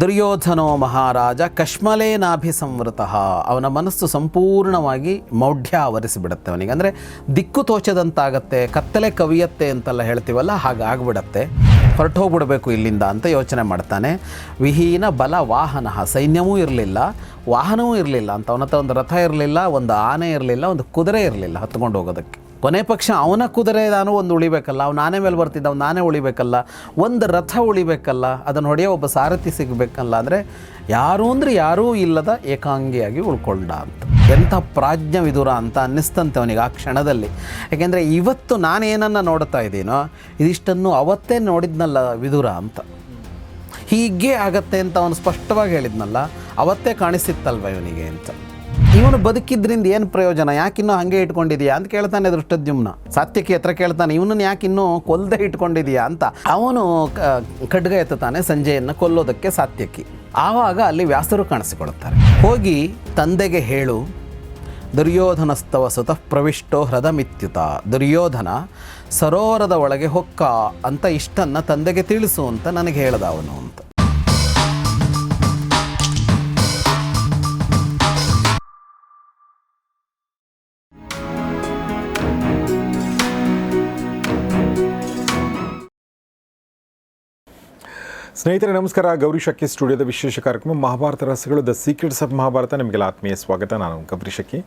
ದುರ್ಯೋಧನೋ ಮಹಾರಾಜ ಕಶ್ಮಲೇನಾಭಿ ಸಂವೃತ ಅವನ ಮನಸ್ಸು ಸಂಪೂರ್ಣವಾಗಿ ಮೌಢ್ಯ ಆವರಿಸಿಬಿಡುತ್ತೆ ಅವನಿಗೆ. ಅಂದರೆ ದಿಕ್ಕು ತೋಚದಂತಾಗತ್ತೆ, ಕತ್ತಲೆ ಕವಿಯತ್ತೆ ಅಂತೆಲ್ಲ ಹೇಳ್ತೀವಲ್ಲ, ಹಾಗೆ ಆಗ್ಬಿಡತ್ತೆ. ಹೊರಟೋಗ್ಬಿಡ್ಬೇಕು ಇಲ್ಲಿಂದ ಅಂತ ಯೋಚನೆ ಮಾಡ್ತಾನೆ. ವಿಹೀನ ಬಲ ವಾಹನ ಸೈನ್ಯವೂ ಇರಲಿಲ್ಲ, ವಾಹನವೂ ಇರಲಿಲ್ಲ ಅಂತ. ಅವನ ಹತ್ರ ಒಂದು ರಥ ಇರಲಿಲ್ಲ, ಒಂದು ಆನೆ ಇರಲಿಲ್ಲ, ಒಂದು ಕುದುರೆ ಇರಲಿಲ್ಲ ಹತ್ಕೊಂಡು ಹೋಗೋದಕ್ಕೆ ಕೊನೆ ಪಕ್ಷ ಅವನ ಕುದುರೆ ನಾನು ಒಂದು ಉಳಿಬೇಕಲ್ಲ ಅವ್ನು ನಾನೇ ಮೇಲೆ ಬರ್ತಿದ್ದ ಅವ್ನು ನಾನೇ ಉಳಿಬೇಕಲ್ಲ, ಒಂದು ರಥ ಉಳಿಬೇಕಲ್ಲ, ಅದನ್ನು ಹೊಡೆಯೋ ಒಬ್ಬ ಸಾರಥಿ ಸಿಗಬೇಕಲ್ಲ ಅಂದರೆ ಯಾರೂ ಅಂದರೆ ಯಾರೂ ಇಲ್ಲದ ಏಕಾಂಗಿಯಾಗಿ ಉಳ್ಕೊಂಡ ಅಂತ. ಎಂಥ ಪ್ರಾಜ್ಞ ವಿದುರ ಅಂತ ಅನ್ನಿಸ್ತಂತೆ ಅವನಿಗೆ ಆ ಕ್ಷಣದಲ್ಲಿ. ಯಾಕೆಂದರೆ ಇವತ್ತು ನಾನೇನನ್ನು ನೋಡ್ತಾ ಇದ್ದೀನೋ, ಇದಿಷ್ಟನ್ನು ಅವತ್ತೇ ನೋಡಿದ್ನಲ್ಲ ವಿದುರ ಅಂತ. ಹೀಗೆ ಆಗತ್ತೆ ಅಂತ ಅವನು ಸ್ಪಷ್ಟವಾಗಿ ಹೇಳಿದ್ನಲ್ಲ, ಅವತ್ತೇ ಕಾಣಿಸಿತ್ತಲ್ವ ಇವನಿಗೆ ಅಂತ. ಇವನು ಬದುಕಿದ್ರಿಂದ ಏನು ಪ್ರಯೋಜನ? ಯಾಕಿನ್ನೂ ಹಾಗೆ ಇಟ್ಕೊಂಡಿದೀಯಾ ಅಂತ ಕೇಳ್ತಾನೆ ದೃಷ್ಟದ್ಯುಮ್ನ. ಸಾತ್ಯಕಿ ಹತ್ರ ಕೇಳ್ತಾನೆ, ಇವನನ್ನು ಯಾಕಿನ್ನೂ ಕೊಲ್ಲದೆ ಇಟ್ಕೊಂಡಿದೀಯಾ? ಅಂತ ಅವನು ಖಡ್ಗ ಎತ್ತಾನೆ ಸಂಜೆಯನ್ನು ಕೊಲ್ಲೋದಕ್ಕೆ ಸಾತ್ಯಕಿ ಆವಾಗ ಅಲ್ಲಿ ವ್ಯಾಸರು ಕಾಣಿಸಿಕೊಳ್ಳುತ್ತಾರೆ. ಹೋಗಿ ತಂದೆಗೆ ಹೇಳು, ದುರ್ಯೋಧನಸ್ತವ ಸುತಃ ಪ್ರವಿಷ್ಟೋ ಹೃದಮಿತ್ಯುತ ದುರ್ಯೋಧನ ಸರೋವರದ ಒಳಗೆ ಹೊಕ್ಕ ಅಂತ ಇಷ್ಟನ್ನು ತಂದೆಗೆ ತಿಳಿಸು ಅಂತ ನನಗೆ ಹೇಳ್ದ ಅವನು ಅಂತ. ಸ್ನೇಹಿತರೆ, ನಮಸ್ಕಾರ. ಗೌರಿ ಶಕ್ಕಿ ಸ್ಟುಡಿಯೋದ ವಿಶೇಷ ಕಾರ್ಯಕ್ರಮ ಮಹಾಭಾರತ ರಹಸ್ಯಗಳು, ದ ಸೀಕ್ರೆಟ್ಸ್ ಆಫ್ ಮಹಾಭಾರತ. ನಿಮಗೆಲ್ಲ ಆತ್ಮೀಯ ಸ್ವಾಗತ. ನಾನು ಗೌರಿ ಶಕ್ಕಿ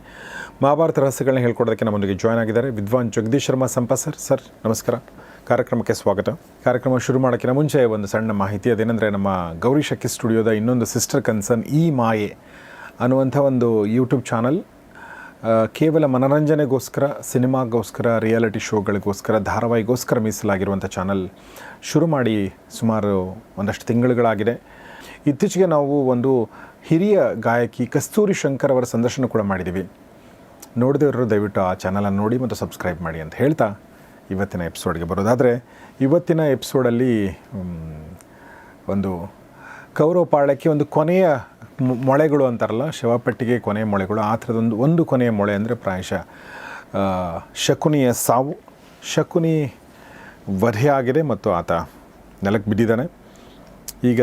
ಮಹಾಭಾರತ ರಹಸ್ಯಗಳನ್ನ ಹೇಳ್ಕೊಡೋದಕ್ಕೆ ನಮ್ಮೊಂದಿಗೆ ಜಾಯ್ನ್ ಆಗಿದ್ದಾರೆ ವಿದ್ವಾನ್ ಜಗದೀಶ್ ಶರ್ಮಾ ಸಂಪ ಸರ್ ಸರ್ ನಮಸ್ಕಾರ. ಕಾರ್ಯಕ್ರಮಕ್ಕೆ ಸ್ವಾಗತ. ಕಾರ್ಯಕ್ರಮ ಶುರು ಮಾಡೋಕ್ಕಿಂತ ಮುಂಚೆ ಒಂದು ಸಣ್ಣ ಮಾಹಿತಿ. ಅದೇನೆಂದರೆ, ನಮ್ಮ ಗೌರಿ ಶಕ್ಕಿ ಸ್ಟುಡಿಯೋದ ಇನ್ನೊಂದು ಸಿಸ್ಟರ್ ಕನ್ಸರ್ನ್ ಈ ಮಾಯೆ ಅನ್ನುವಂಥ ಒಂದು ಯೂಟ್ಯೂಬ್ ಚಾನಲ್ ಕೇವಲ ಮನರಂಜನೆಗೋಸ್ಕರ, ಸಿನಿಮಾಗೋಸ್ಕರ, ರಿಯಾಲಿಟಿ ಶೋಗಳಿಗೋಸ್ಕರ, ಧಾರಾವಾಹಿಗೋಸ್ಕರ ಮೀಸಲಾಗಿರುವಂಥ ಚಾನಲ್ ಶುರು ಮಾಡಿ ಸುಮಾರು ಒಂದಷ್ಟು ತಿಂಗಳುಗಳಾಗಿದೆ. ಇತ್ತೀಚೆಗೆ ನಾವು ಒಂದು ಹಿರಿಯ ಗಾಯಕಿ ಕಸ್ತೂರಿ ಶಂಕರ್ ಅವರ ಸಂದರ್ಶನ ಕೂಡ ಮಾಡಿದ್ದೀವಿ. ನೋಡದೇವರು ದಯವಿಟ್ಟು ಆ ಚಾನಲನ್ನು ನೋಡಿ ಮತ್ತು ಸಬ್ಸ್ಕ್ರೈಬ್ ಮಾಡಿ ಅಂತ ಹೇಳ್ತಾ ಇವತ್ತಿನ ಎಪಿಸೋಡ್ಗೆ ಬರೋದಾದರೆ, ಇವತ್ತಿನ ಎಪಿಸೋಡಲ್ಲಿ ಒಂದು ಕೌರವ ಪಾಳಕ್ಕೆ ಒಂದು ಕೊನೆಯ ಮೊಳೆಗಳು ಅಂತಾರಲ್ಲ, ಶವಪೆಟ್ಟಿಗೆ ಕೊನೆ ಮೊಳೆಗಳು, ಆ ಥರದೊಂದು ಒಂದು ಕೊನೆಯ ಮೊಳೆ ಅಂದರೆ ಪ್ರಾಯಶಃ ಶಕುನಿಯ ಸಾವು. ಶಕುನಿ ವಧೆಯಾಗಿದೆ ಮತ್ತು ಆತ ನೆಲಕ್ಕೆ ಬಿದ್ದಿದ್ದಾನೆ. ಈಗ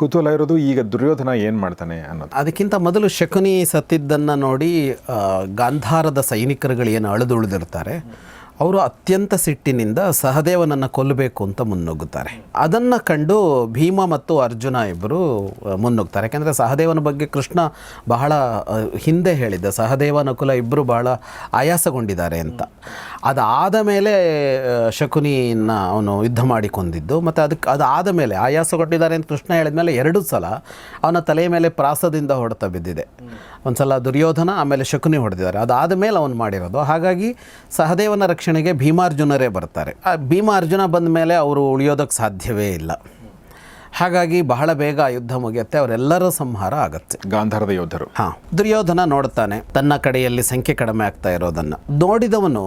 ಕುತೂಹಲ ಇರೋದು ಈಗ ದುರ್ಯೋಧನ ಏನು ಮಾಡ್ತಾನೆ ಅನ್ನೋದು. ಅದಕ್ಕಿಂತ ಮೊದಲು ಶಕುನಿ ಸತ್ತಿದ್ದನ್ನು ನೋಡಿ ಗಾಂಧಾರದ ಸೈನಿಕರುಗಳು ಏನು ಅಳಿದುಳಿದಿರ್ತಾರೆ. ಅವರು ಅತ್ಯಂತ ಸಿಟ್ಟಿನಿಂದ ಸಹದೇವನನ್ನು ಕೊಲ್ಲಬೇಕು ಅಂತ ಮುನ್ನುಗ್ಗುತ್ತಾರೆ. ಅದನ್ನು ಕಂಡು ಭೀಮ ಮತ್ತು ಅರ್ಜುನ ಇಬ್ಬರು ಮುನ್ನುಗ್ತಾರೆ. ಯಾಕೆಂದರೆ ಸಹದೇವನ ಬಗ್ಗೆ ಕೃಷ್ಣ ಬಹಳ ಹಿಂದೆ ಹೇಳಿದ್ದ ಸಹದೇವ ನಕುಲ ಇಬ್ಬರು ಬಹಳ ಆಯಾಸಗೊಂಡಿದ್ದಾರೆ ಅಂತ. ಅದಾದ ಮೇಲೆ ಶಕುನಿಯನ್ನು ಅವನು ಯುದ್ಧ ಮಾಡಿಕೊಂಡಿದ್ದು, ಮತ್ತು ಅದಕ್ಕೆ ಅದಾದ ಮೇಲೆ ಆಯಾಸಗೊಂಡಿದ್ದಾರೆ ಅಂತ ಕೃಷ್ಣ ಹೇಳಿದ ಮೇಲೆ ಎರಡು ಸಲ ಅವನ ತಲೆಯ ಮೇಲೆ ಪ್ರಾಸದಿಂದ ಹೊಡೆತ ಬಿದ್ದಿದೆ. ಒಂದು ಸಲ ದುರ್ಯೋಧನ, ಆಮೇಲೆ ಶಕುನಿ ಹೊಡೆದಿದ್ದಾರೆ. ಅದಾದ ಮೇಲೆ ಅವನು ಮಾಡಿರೋದು. ಹಾಗಾಗಿ ಸಹದೇವನ ರಕ್ಷಣೆಗೆ ಭೀಮಾರ್ಜುನರೇ ಬರ್ತಾರೆ. ಆ ಭೀಮಾರ್ಜುನ ಬಂದ ಮೇಲೆ ಅವರು ಉಳಿಯೋದಕ್ಕೆ ಸಾಧ್ಯವೇ ಇಲ್ಲ. ಹಾಗಾಗಿ ಬಹಳ ಬೇಗ ಆ ಯುದ್ಧ ಮುಗಿಯುತ್ತೆ ಅವರೆಲ್ಲರ ಸಂಹಾರ ಆಗುತ್ತೆ. ಗಾಂಧಾರದ ಯೋಧರು. ಹಾಂ ದುರ್ಯೋಧನ ನೋಡ್ತಾನೆ ತನ್ನ ಕಡೆಯಲ್ಲಿ ಸಂಖ್ಯೆ ಕಡಿಮೆ ಆಗ್ತಾ ಇರೋದನ್ನು. ನೋಡಿದವನು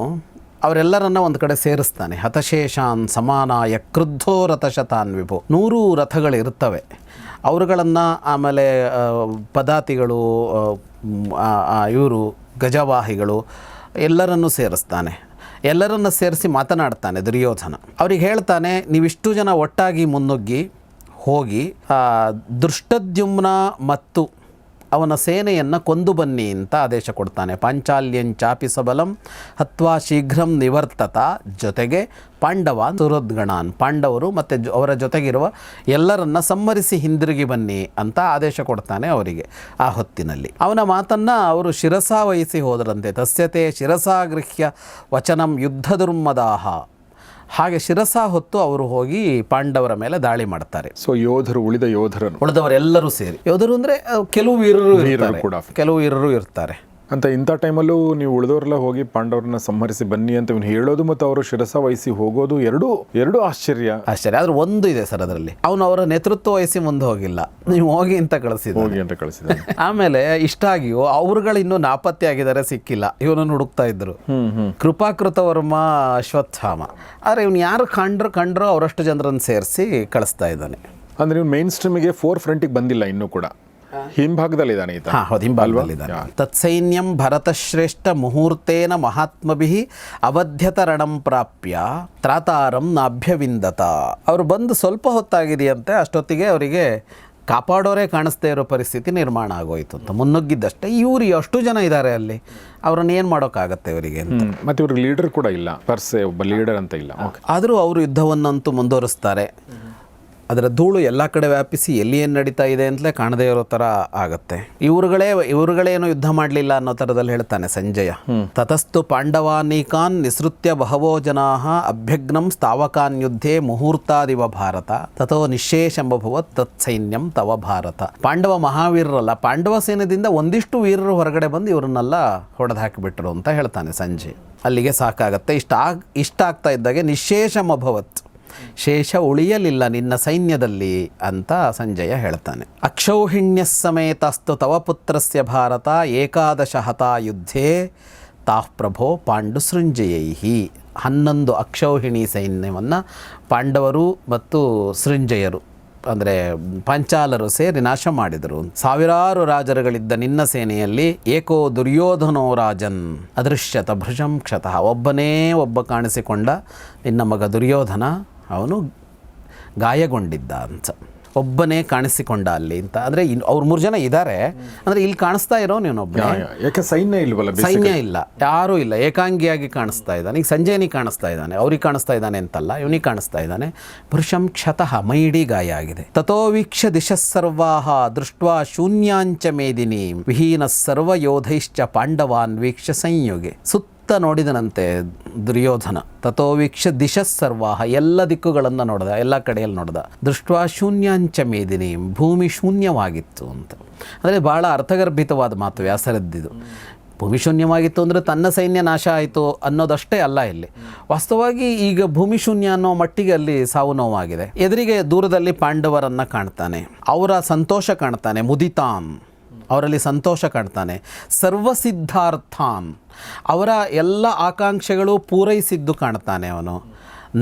ಅವರೆಲ್ಲರನ್ನ ಒಂದು ಕಡೆ ಸೇರಿಸ್ತಾನೆ. ಹತಶೇಷಾನ್ ಸಮಾನಾಯ ಕ್ರುದ್ಧೋ ರಥಶತಾನ್ ವಿಭು. ನೂರು ರಥಗಳು ಇರ್ತವೆ ಅವರುಗಳನ್ನು ಆಮೇಲೆ ಪದಾತಿಗಳು ಇವರು ಗಜವಾಹಿಗಳು ಎಲ್ಲರನ್ನೂ ಸೇರಿಸ್ತಾನೆ. ಎಲ್ಲರನ್ನ ಸೇರಿಸಿ ಮಾತನಾಡ್ತಾನೆ ದುರ್ಯೋಧನ. ಅವ್ರಿಗೆ ಹೇಳ್ತಾನೆ ನೀವಿಷ್ಟು ಜನ ಒಟ್ಟಾಗಿ ಮುನ್ನುಗ್ಗಿ ಹೋಗಿ ದುಷ್ಟದ್ಯುಮ್ನ ಮತ್ತು ಅವನ ಸೇನೆಯನ್ನು ಕೊಂದು ಬನ್ನಿ ಅಂತ ಆದೇಶ ಕೊಡ್ತಾನೆ. ಪಾಂಚಾಲ್ಯಂ ಸಬಲಂ ಹತ್ವಾ ಶೀಘ್ರಂ ನಿವರ್ತತ. ಜೊತೆಗೆ ಪಾಂಡವ ಸುರದ್ಗಣಾನ್ ಪಾಂಡವರು ಮತ್ತು ಅವರ ಜೊತೆಗಿರುವ ಎಲ್ಲರನ್ನ ಸಮ್ಮರಿಸಿ ಹಿಂದಿರುಗಿ ಬನ್ನಿ ಅಂತ ಆದೇಶ ಕೊಡ್ತಾನೆ ಅವರಿಗೆ ಆ ಹೊತ್ತಿನಲ್ಲಿ. ಅವನ ಮಾತನ್ನು ಅವರು ಶಿರಸಾ ವಹಿಸಿ ಹೋದರಂತೆ. ತಸ್ಯತೆ ಶಿರಸಾಗೃಹ್ಯ ವಚನಂ ಯುದ್ಧ ದುರ್ಮದಾಹ. ಹಾಗೆ ಶಿರಸಾ ಹೊತ್ತು ಅವರು ಹೋಗಿ ಪಾಂಡವರ ಮೇಲೆ ದಾಳಿ ಮಾಡ್ತಾರೆ. ಸೊ ಯೋಧರು ಉಳಿದ ಯೋಧರನ್ನು. ಉಳಿದವರೆಲ್ಲರೂ ಸೇರಿ. ಯೋಧರು ಅಂದರೆ ಕೆಲವು ವೀರರು ಇರ್ತಾರೆ. ಕೂಡ. ಕೆಲವು ವೀರರು ಇರ್ತಾರೆ. ಅಂತ ಇಂಥ ಟೈಮಲ್ಲೂ ನೀವು ಉಳಿದವರೆಲ್ಲ ಹೋಗಿ ಪಾಂಡವರನ್ನ ಸಂಹರಿಸಿ ಬನ್ನಿ ಅಂತ ಇವ್ನು ಹೇಳೋದು ಮತ್ತು ಅವರು ಶಿರಸ ವಹಿಸಿ ಹೋಗೋದು ಎರಡೂ ಎರಡು ಆಶ್ಚರ್ಯ. ಆಶ್ಚರ್ಯ. ಆದ್ರೆ ಒಂದು ಇದೆ ಸರ್ ಅದರಲ್ಲಿ. ಅವನು ಅವರ ನೇತೃತ್ವ ವಹಿಸಿ ಮುಂದೆ ಹೋಗಿಲ್ಲ. ನೀವು ಹೋಗಿ ಅಂತ ಕಳಿಸಿದ ಹೋಗಿ ಅಂತ ಕಳಿಸಿದ ಆಮೇಲೆ ಇಷ್ಟ ಆಗಿಯೋ ಅವರುಗಳು ಇನ್ನೂ ನಾಪತ್ತೆ ಆಗಿದ್ದಾರೆ ಸಿಕ್ಕಿಲ್ಲ. ಇವನನ್ನು ಹುಡುಕ್ತಾ ಇದ್ರು. ಕೃಪಾಕೃತ ವರ್ಮ ಅಶ್ವತ್ಥಾಮ. ಆದ್ರೆ ಇವನು ಯಾರು ಕಂಡ್ರು ಕಂಡ್ರು ಅವರಷ್ಟು ಜನರನ್ನು ಸೇರಿಸಿ ಕಳಿಸ್ತಾ ಇದ್ದಾನೆ. ಅಂದ್ರೆ ಇವ್ನು ಮೇನ್ ಸ್ಟ್ರೀಮಿಗೆ ಫೋರ್ ಫ್ರಂಟಿಗೆ ಬಂದಿಲ್ಲ ಇನ್ನೂ ಕೂಡ. ಹಿಂಭಾಗದಲ್ಲಿ ಇದ್ದಾನೆ ಈತ ಹೌದು ಹಿಂಬಾಲ್ವಲ್ಲಿದ್ದಾನೆ ತತ್ಸೈನ್ಯಂ ಭರತಶ್ರೇಷ್ಠ ಮುಹೂರ್ತೇನ ಮಹಾತ್ಮಭಿ ಅವಧ್ಯತರಣಂ ಪ್ರಾಪ್ಯ ತ್ರಾತಾರಂ ನಾಭ್ಯವಿಂದತ. ಅವರು ಬಂದು ಸ್ವಲ್ಪ ಹೊತ್ತಾಗಿದೆಯಂತೆ ಅಷ್ಟೊತ್ತಿಗೆ ಅವರಿಗೆ ಕಾಪಾಡೋರೇ ಕಾಣಿಸ್ದೇ ಇರೋ ಪರಿಸ್ಥಿತಿ ನಿರ್ಮಾಣ ಆಗೋಯ್ತು ಅಂತ. ಮುನ್ನುಗ್ಗಿದ್ದಷ್ಟೇ. ಇವರು ಅಷ್ಟು ಜನ ಇದ್ದಾರೆ ಅಲ್ಲಿ. ಅವ್ರನ್ನ ಏನು ಮಾಡೋಕ್ಕಾಗತ್ತೆ ಇವರಿಗೆ ಅಂತ. ಮತ್ತೆ ಇವ್ರಿಗೆ ಲೀಡರ್ ಕೂಡ ಇಲ್ಲ. ಪರ್ಸೆ ಒಬ್ಬ ಲೀಡರ್ ಅಂತ ಇಲ್ಲ. ಆದರೂ ಅವರು ಯುದ್ಧವನ್ನಂತೂ ಮುಂದುವರಿಸ್ತಾರೆ. ಅದರ ಧೂಳು ಎಲ್ಲ ಕಡೆ ವ್ಯಾಪಿಸಿ ಎಲ್ಲಿ ಏನು ನಡೀತಾ ಇದೆ ಅಂತಲೇ ಕಾಣದೇ ಇರೋ ಥರ ಆಗುತ್ತೆ. ಇವರುಗಳೇ ಇವರುಗಳೇನು ಯುದ್ಧ ಮಾಡಲಿಲ್ಲ ಅನ್ನೋ ಥರದಲ್ಲಿ ಹೇಳ್ತಾನೆ ಸಂಜಯ. ತತಸ್ತು ಪಾಂಡವಾನೀಕಾನ್ ನಿಸೃತ್ಯ ಬಹವೋ ಜನಾ ಅಭ್ಯಗ್ನಂ ಸ್ಥಾವಕಾನ್ ಯುದ್ಧೇ ಮುಹೂರ್ತಾದಿವ ಭಾರತ. ತಥೋ ನಿಶೇಷಂಭವತ್ ತತ್ಸೈನ್ಯಂ ತವ ಭಾರತ. ಪಾಂಡವ ಮಹಾವೀರರಲ್ಲ ಪಾಂಡವ ಸೇನೆದಿಂದ ಒಂದಿಷ್ಟು ವೀರರು ಹೊರಗಡೆ ಬಂದು ಇವರನ್ನೆಲ್ಲ ಹೊಡೆದು ಹಾಕಿಬಿಟ್ರು ಅಂತ ಹೇಳ್ತಾನೆ ಸಂಜೆ. ಅಲ್ಲಿಗೆ ಸಾಕಾಗತ್ತೆ. ಇಷ್ಟ ಆಗ್ ಇಷ್ಟ ಆಗ್ತಾ ಇದ್ದಾಗೆ ನಿಶೇಷಮಭವತ್ ಶೇಷ ಉಳಿಯಲಿಲ್ಲ ನಿನ್ನ ಸೈನ್ಯದಲ್ಲಿ ಅಂತ ಸಂಜಯ ಹೇಳ್ತಾನೆ. ಅಕ್ಷೌಹಿಣ್ಯ ಸಮೇತಸ್ತು ತವ ಪುತ್ರಸ್ಯ ಭಾರತ ಏಕಾದಶ ಹತ ಯುದ್ಧೇ ತಾಹ್ ಪ್ರಭೋ ಪಾಂಡು ಸೃಂಜಯೈಹಿ ಹನ್ನೊಂದು ಅಕ್ಷೌಹಿಣಿ ಸೈನ್ಯವನ್ನು ಪಾಂಡವರು ಮತ್ತು ಸೃಂಜಯರು ಅಂದರೆ ಪಂಚಾಲರು ಸೇರಿ ನಾಶ ಮಾಡಿದರು. ಸಾವಿರಾರು ರಾಜರುಗಳಿದ್ದ ನಿನ್ನ ಸೇನೆಯಲ್ಲಿ ಏಕೋ ದುರ್ಯೋಧನೋ ರಾಜನ್ ಅದೃಶ್ಯತ ಭೃಜಂ ಕ್ಷತಃ. ಒಬ್ಬನೇ ಒಬ್ಬ ಕಾಣಿಸಿಕೊಂಡ ನಿನ್ನ ಮಗ ದುರ್ಯೋಧನ ಅವನು ಗಾಯಗೊಂಡಿದ್ದ ಅಂತ. ಒಬ್ಬನೇ ಕಾಣಿಸಿಕೊಂಡ ಅಲ್ಲಿ ಅಂತ. ಅಂದರೆ ಇನ್ ಅವ್ರು ಮೂರು ಜನ ಇದ್ದಾರೆ ಅಂದರೆ ಇಲ್ಲಿ ಕಾಣಿಸ್ತಾ ಇರೋ ನೀನೊಬ್ಬನೇ ಯಾಕೆ ಸೈನ್ಯ ಇಲ್ವಲ್ಲ ಸೈನ್ಯ ಇಲ್ಲ. ಯಾರೂ ಇಲ್ಲ. ಏಕಾಂಗಿಯಾಗಿ ಕಾಣಿಸ್ತಾ ಇದ್ದಾನೆ. ಈಗ ಸಂಜಯನಿಗೆ ಕಾಣಿಸ್ತಾ ಇದ್ದಾನೆ. ಅವ್ರಿಗೆ ಕಾಣಿಸ್ತಾ ಇದ್ದಾನೆ ಅಂತಲ್ಲ ಇವನಿಗೆ ಕಾಣಿಸ್ತಾ ಇದ್ದಾನೆ. ಪುರುಷಂ ಕ್ಷತಃ ಮೈಡಿ ಗಾಯ ಆಗಿದೆ. ತಥೋವೀಕ್ಷ ದೃಷ್ಟ್ವ ಸರ್ವಾಹ ದೃಷ್ಟ್ವಾ ಶೂನ್ಯಾಂಚ ಮೇದಿನಿ. ವಿಹೀನ ಸರ್ವ ಯೋಧೈಶ್ಚ ಪಾಂಡವಾನ್ ವೀಕ್ಷ ಸಂಯುಗೆ. ಸುತ್ತ ನೋಡಿದನಂತೆ ದುರ್ಯೋಧನ. ತಥೋವೀಕ್ಷ ದಿಶ ಸರ್ವಾಹ, ಎಲ್ಲ ದಿಕ್ಕುಗಳನ್ನು ನೋಡಿದ, ಎಲ್ಲ ಕಡೆಯಲ್ಲಿ ನೋಡಿದ. ದೃಷ್ಟ್ವಾ ಶೂನ್ಯಾಂಚ ಮೇದಿನಿ, ಭೂಮಿ ಶೂನ್ಯವಾಗಿತ್ತು ಅಂತ. ಅಂದರೆ ಭಾಳ ಅರ್ಥಗರ್ಭಿತವಾದ ಮಾತು ವ್ಯಾಸರದ್ದಿದು. ಭೂಮಿ ಶೂನ್ಯವಾಗಿತ್ತು ಅಂದರೆ ತನ್ನ ಸೈನ್ಯ ನಾಶ ಆಯಿತು ಅನ್ನೋದಷ್ಟೇ ಅಲ್ಲ ಇಲ್ಲಿ. ವಾಸ್ತವವಾಗಿ ಈಗ ಭೂಮಿ ಶೂನ್ಯ ಅನ್ನೋ ಮಟ್ಟಿಗೆ ಅಲ್ಲಿ ಸಾವು ನೋವಾಗಿದೆ. ಎದುರಿಗೆ ದೂರದಲ್ಲಿ ಪಾಂಡವರನ್ನು ಕಾಣ್ತಾನೆ. ಅವರ ಸಂತೋಷ ಕಾಣ್ತಾನೆ ಮುದಿತಾನ್ ಅವರಲ್ಲಿ ಸಂತೋಷ ಕಾಣ್ತಾನೆ. ಸರ್ವಸಿದ್ಧಾರ್ಥಾನ್. ಅವರ ಎಲ್ಲ ಆಕಾಂಕ್ಷೆಗಳು ಪೂರೈಸಿದ್ದು ಕಾಣ್ತಾನೆ ಅವನು.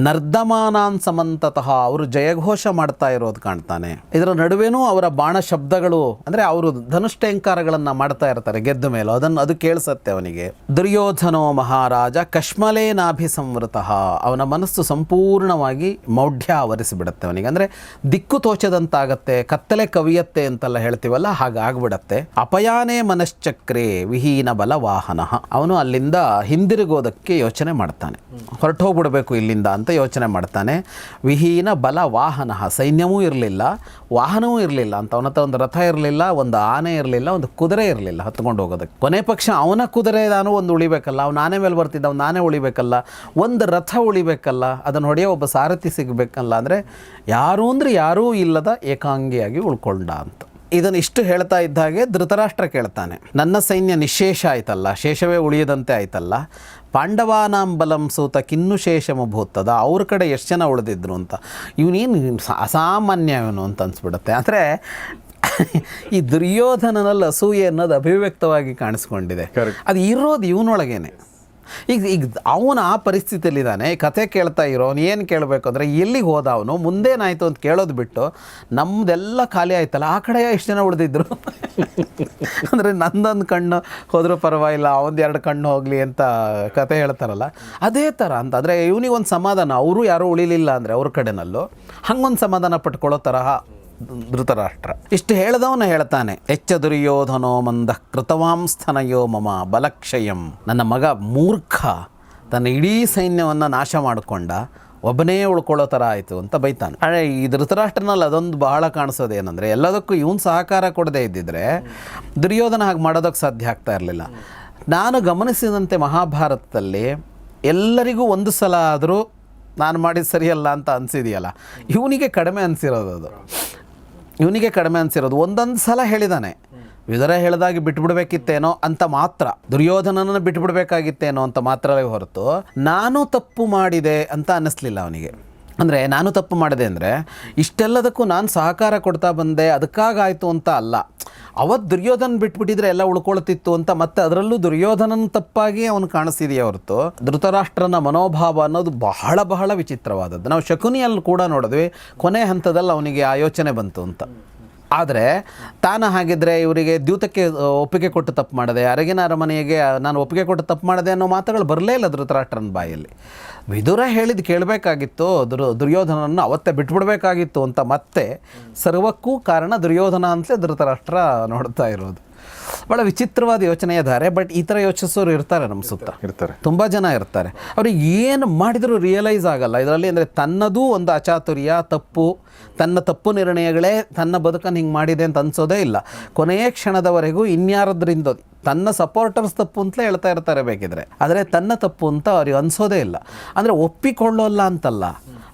ನರ್ದಮಾನಾನ್ ಸಮಂತತಃ ಅವರು ಜಯಘೋಷ ಮಾಡ್ತಾ ಇರೋದು ಕಾಣ್ತಾನೆ. ಇದರ ನಡುವೆನೂ ಅವರ ಬಾಣ ಶಬ್ದಗಳು, ಅಂದರೆ ಅವರು ಧನುಷ್ಟಂಕಾರಗಳನ್ನು ಮಾಡ್ತಾ ಇರ್ತಾರೆ ಗೆದ್ದ ಮೇಲೆ. ಅದನ್ನು ಅದು ಕೇಳಿಸತ್ತೆ ಅವನಿಗೆ. ದುರ್ಯೋಧನೋ ಮಹಾರಾಜ ಕಶ್ಮಲೇನಾಭಿ ಸಂವೃತಃ ಅವನ ಮನಸ್ಸು ಸಂಪೂರ್ಣವಾಗಿ ಮೌಢ್ಯ ಆವರಿಸಿಬಿಡುತ್ತೆ ಅವನಿಗೆ. ಅಂದರೆ ದಿಕ್ಕು ತೋಚದಂತಾಗತ್ತೆ, ಕತ್ತಲೆ ಕವಿಯತ್ತೆ ಅಂತೆಲ್ಲ ಹೇಳ್ತೀವಲ್ಲ ಹಾಗಾಗ್ಬಿಡತ್ತೆ ಅಪಯಾನೇ ಮನಶ್ಚಕ್ರೆ ವಿಹೀನ ಬಲ ವಾಹನ ಅವನು ಅಲ್ಲಿಂದ ಹಿಂದಿರುಗೋದಕ್ಕೆ ಯೋಚನೆ ಮಾಡ್ತಾನೆ. ಹೊರಟು ಹೋಗ್ಬಿಡ್ಬೇಕು ಇಲ್ಲಿಂದ ಅಂತ ಯೋಚನೆ ಮಾಡ್ತಾನೆ. ವಿಹೀನ ಬಲ ವಾಹನ ಸೈನ್ಯವೂ ಇರಲಿಲ್ಲ, ವಾಹನವೂ ಇರಲಿಲ್ಲ, ಅಂತ ಅವನ ಒಂದು ರಥ ಇರಲಿಲ್ಲ, ಒಂದು ಆನೆ ಇರಲಿಲ್ಲ, ಒಂದು ಕುದುರೆ ಇರಲಿಲ್ಲ ಹತ್ಕೊಂಡು ಹೋಗೋದಕ್ಕೆ. ಕೊನೆ ಪಕ್ಷ ಅವನ ಕುದುರೆ ನಾನು ಒಂದು ಉಳಿಬೇಕಲ್ಲ, ಅವ್ನು ಆನೆ ಮೇಲೆ ಬರ್ತಿದ್ದ, ಅವ್ನು ಆನೆ ಉಳಿಬೇಕಲ್ಲ, ಒಂದು ರಥ ಉಳಿಬೇಕಲ್ಲ, ಅದನ್ನು ಹೊಡೆಯೋ ಒಬ್ಬ ಸಾರಥಿ ಸಿಗಬೇಕಲ್ಲ ಅಂದರೆ ಯಾರೂ ಅಂದರೆ ಯಾರೂ ಇಲ್ಲದ ಏಕಾಂಗಿಯಾಗಿ ಉಳ್ಕೊಂಡ ಅಂತ. ಇದನ್ನು ಇಷ್ಟು ಹೇಳ್ತಾ ಇದ್ದ ಹಾಗೆ ಧೃತರಾಷ್ಟ್ರ ಕೇಳ್ತಾನೆ. ನನ್ನ ಸೈನ್ಯ ನಿಶೇಷ ಆಯ್ತಲ್ಲ, ಶೇಷವೇ ಉಳಿಯದಂತೆ ಆಯ್ತಲ್ಲ ಪಾಂಡವಾನಾಂ ಬಲಂ ಸೂತ ಕಿನ್ನು ಶೇಷಮಭೂತದ ಅವ್ರ ಕಡೆ ಎಷ್ಟು ಜನ ಉಳಿದಿದ್ರು ಅಂತ. ಇವನೇನು ಅಸಾಮಾನ್ಯ ಇವನು ಅಂತ ಅನ್ಸ್ಬಿಡುತ್ತೆ. ಆದರೆ ಈ ದುರ್ಯೋಧನನಲ್ಲಿ ಅಸೂಯೆ ಅನ್ನೋದು ಅಭಿವ್ಯಕ್ತವಾಗಿ ಕಾಣಿಸ್ಕೊಂಡಿದೆ. ಅದು ಇರೋದು ಇವನೊಳಗೇನೆ. ಈಗ ಈಗ ಅವನ ಆ ಪರಿಸ್ಥಿತಿಯಲ್ಲಿದ್ದಾನೆ ಕತೆ ಕೇಳ್ತಾ ಇರೋ ಅವ್ನು ಏನು ಕೇಳಬೇಕು ಅಂದರೆ, ಎಲ್ಲಿಗೆ ಹೋದ ಅವನು ಮುಂದೇನಾಯಿತು ಅಂತ ಕೇಳೋದು ಬಿಟ್ಟು ನಮ್ಮದೆಲ್ಲ ಖಾಲಿ ಆಯ್ತಲ್ಲ, ಆ ಕಡೆ ಎಷ್ಟು ಜನ ಉಳಿದಿದ್ರು? ಅಂದರೆ ನಂದೊಂದು ಕಣ್ಣು ಹೋದರೂ ಪರವಾಗಿಲ್ಲ ಅವನದು ಎರಡು ಕಣ್ಣು ಹೋಗಲಿ ಅಂತ ಕತೆ ಹೇಳ್ತಾರಲ್ಲ, ಅದೇ ಥರ ಅಂತ. ಅಂದರೆ ಇವನಿಗೊಂದು ಸಮಾಧಾನ, ಅವರು ಯಾರೂ ಉಳಿಲಿಲ್ಲ ಅಂದರೆ ಅವ್ರ ಕಡೆನಲ್ಲೂ, ಹಂಗೊಂದು ಸಮಾಧಾನ ಪಟ್ಕೊಳ್ಳೋ ತರಹ ಧೃತರಾಷ್ಟ್ರ. ಇಷ್ಟು ಹೇಳದವನು ಹೇಳ್ತಾನೆ ಎಚ್ಚ ದುರ್ಯೋಧನೋ ಮಂದ ಕೃತವಾಂಸ್ಥನಯೋ ಮಮ ಬಲಕ್ಷಯಂ. ನನ್ನ ಮಗ ಮೂರ್ಖ, ತನ್ನ ಇಡೀ ಸೈನ್ಯವನ್ನು ನಾಶ ಮಾಡಿಕೊಂಡ, ಒಬ್ಬನೇ ಉಳ್ಕೊಳ್ಳೋ ಥರ ಆಯಿತು ಅಂತ ಬೈತಾನೆ. ಅದೇ ಈ ಧೃತರಾಷ್ಟ್ರನಲ್ಲಿ ಅದೊಂದು ಬಹಳ ಕಾಣಿಸೋದು ಏನಂದರೆ, ಎಲ್ಲದಕ್ಕೂ ಇವನು ಸಹಕಾರ ಕೊಡದೇ ಇದ್ದಿದ್ರೆ ದುರ್ಯೋಧನ ಹಾಗೆ ಮಾಡೋದಕ್ಕೆ ಸಾಧ್ಯ ಆಗ್ತಾ ಇರಲಿಲ್ಲ. ನಾನು ಗಮನಿಸಿದಂತೆ ಮಹಾಭಾರತದಲ್ಲಿ ಎಲ್ಲರಿಗೂ ಒಂದು ಸಲ ಆದರೂ, ನಾನು ಮಾಡಿದ ಸರಿಯಲ್ಲ ಅಂತ ಅನಿಸಿದೆಯಲ್ಲ. ಇವನಿಗೆ ಕಡಿಮೆ ಅನಿಸಿರೋದು ಅದು. ಇವನಿಗೆ ಕಡಿಮೆ ಅನಿಸಿರೋದು. ಒಂದೊಂದು ಸಲ ಹೇಳಿದಾನೆ ವಿದರ ಹೇಳಿದಾಗಿ ಬಿಟ್ಬಿಡ್ಬೇಕಿತ್ತೇನೋ ಅಂತ ಮಾತ್ರ, ದುರ್ಯೋಧನನನ್ನು ಬಿಟ್ಬಿಡ್ಬೇಕಾಗಿತ್ತೇನೋ ಅಂತ ಮಾತ್ರವೇ ಹೊರತು, ನಾನು ತಪ್ಪು ಮಾಡಿದೆ ಅಂತ ಅನ್ನಿಸ್ಲಿಲ್ಲ ಅವನಿಗೆ. ಅಂದರೆ, ನಾನು ತಪ್ಪು ಮಾಡಿದೆ ಅಂದರೆ, ಇಷ್ಟೆಲ್ಲದಕ್ಕೂ ನಾನು ಸಹಕಾರ ಕೊಡ್ತಾ ಬಂದೆ ಅದಕ್ಕಾಗಾಯಿತು ಅಂತ ಅಲ್ಲ. ಅವತ್ತು ದುರ್ಯೋಧನ ಬಿಟ್ಬಿಟ್ಟಿದ್ರೆ ಎಲ್ಲ ಉಳ್ಕೊಳ್ತಿತ್ತು ಅಂತ ಮತ್ತೆ ಅದರಲ್ಲೂ ದುರ್ಯೋಧನನ ತಪ್ಪಾಗಿ ಅವನು ಕಾಣಿಸ್ತಿದೆಯೇ ಹೊರತು. ಧೃತರಾಷ್ಟ್ರನ ಮನೋಭಾವ ಅನ್ನೋದು ಬಹಳ ಬಹಳ ವಿಚಿತ್ರವಾದದ್ದು. ನಾವು ಶಕುನಿಯಲ್ಲಿ ಕೂಡ ನೋಡಿದ್ವಿ. ಕೊನೆ ಹಂತದಲ್ಲಿ ಅವನಿಗೆ ಆ ಯೋಚನೆ ಬಂತು ಅಂತ. ಆದರೆ ತಾನು ಹಾಗಿದ್ರೆ ಇವರಿಗೆ ದ್ಯೂತಕ್ಕೆ ಒಪ್ಪಿಗೆ ಕೊಟ್ಟು ತಪ್ಪು ಮಾಡಿದೆ, ಅರಗಿನ ಅರಮನೆಗೆ ನಾನು ಒಪ್ಪಿಗೆ ಕೊಟ್ಟು ತಪ್ಪು ಮಾಡಿದೆ ಅನ್ನೋ ಮಾತುಗಳು ಬರಲೇ ಇಲ್ಲ ಧೃತರಾಷ್ಟ್ರನ ಬಾಯಲ್ಲಿ. ವಿದುರ ಹೇಳಿದ್ದು ಕೇಳಬೇಕಾಗಿತ್ತು, ದುರ್ ದುರ್ಯೋಧನನ್ನು ಅವತ್ತೇ ಬಿಟ್ಬಿಡಬೇಕಾಗಿತ್ತು ಅಂತ ಮತ್ತೆ ಸರ್ವಕ್ಕೂ ಕಾರಣ ದುರ್ಯೋಧನ ಅಂತಲೇ ಧೃತರಾಷ್ಟ್ರ ನೋಡ್ತಾ ಇರೋದು. ಭಾಳ ವಿಚಿತ್ರವಾದ ಯೋಚನೆ ಇದ್ದಾರೆ ಬಟ್ ಈ ಥರ ಯೋಚಿಸೋರು ಇರ್ತಾರೆ ನಮ್ಮ ಸುತ್ತ. ಇರ್ತಾರೆ ತುಂಬ ಜನ ಇರ್ತಾರೆ. ಅವ್ರಿಗೆ ಏನು ಮಾಡಿದರೂ ರಿಯಲೈಸ್ ಆಗಲ್ಲ. ಇದರಲ್ಲಿ ಅಂದರೆ ತನ್ನದೂ ಒಂದು ಅಚಾತುರ್ಯ ತಪ್ಪು ತನ್ನ ತಪ್ಪು ನಿರ್ಣಯಗಳೇ ತನ್ನ ಬದುಕನ್ನು ಹಿಂಗೆ ಮಾಡಿದೆ ಅಂತ ಅನ್ಸೋದೇ ಇಲ್ಲ. ಕೊನೆಯ ಕ್ಷಣದವರೆಗೂ ಇನ್ಯಾರದ್ರಿಂದ ತನ್ನ ಸಪೋರ್ಟರ್ಸ್ ತಪ್ಪು ಅಂತಲೇ ಹೇಳ್ತಾ ಇರ್ತಾರೆ ಬೇಕಿದ್ರೆ. ಆದರೆ ತನ್ನ ತಪ್ಪು ಅಂತ ಅವ್ರಿಗೆ ಅನ್ಸೋದೇ ಇಲ್ಲ. ಅಂದರೆ ಒಪ್ಪಿಕೊಳ್ಳೋಲ್ಲ ಅಂತಲ್ಲ.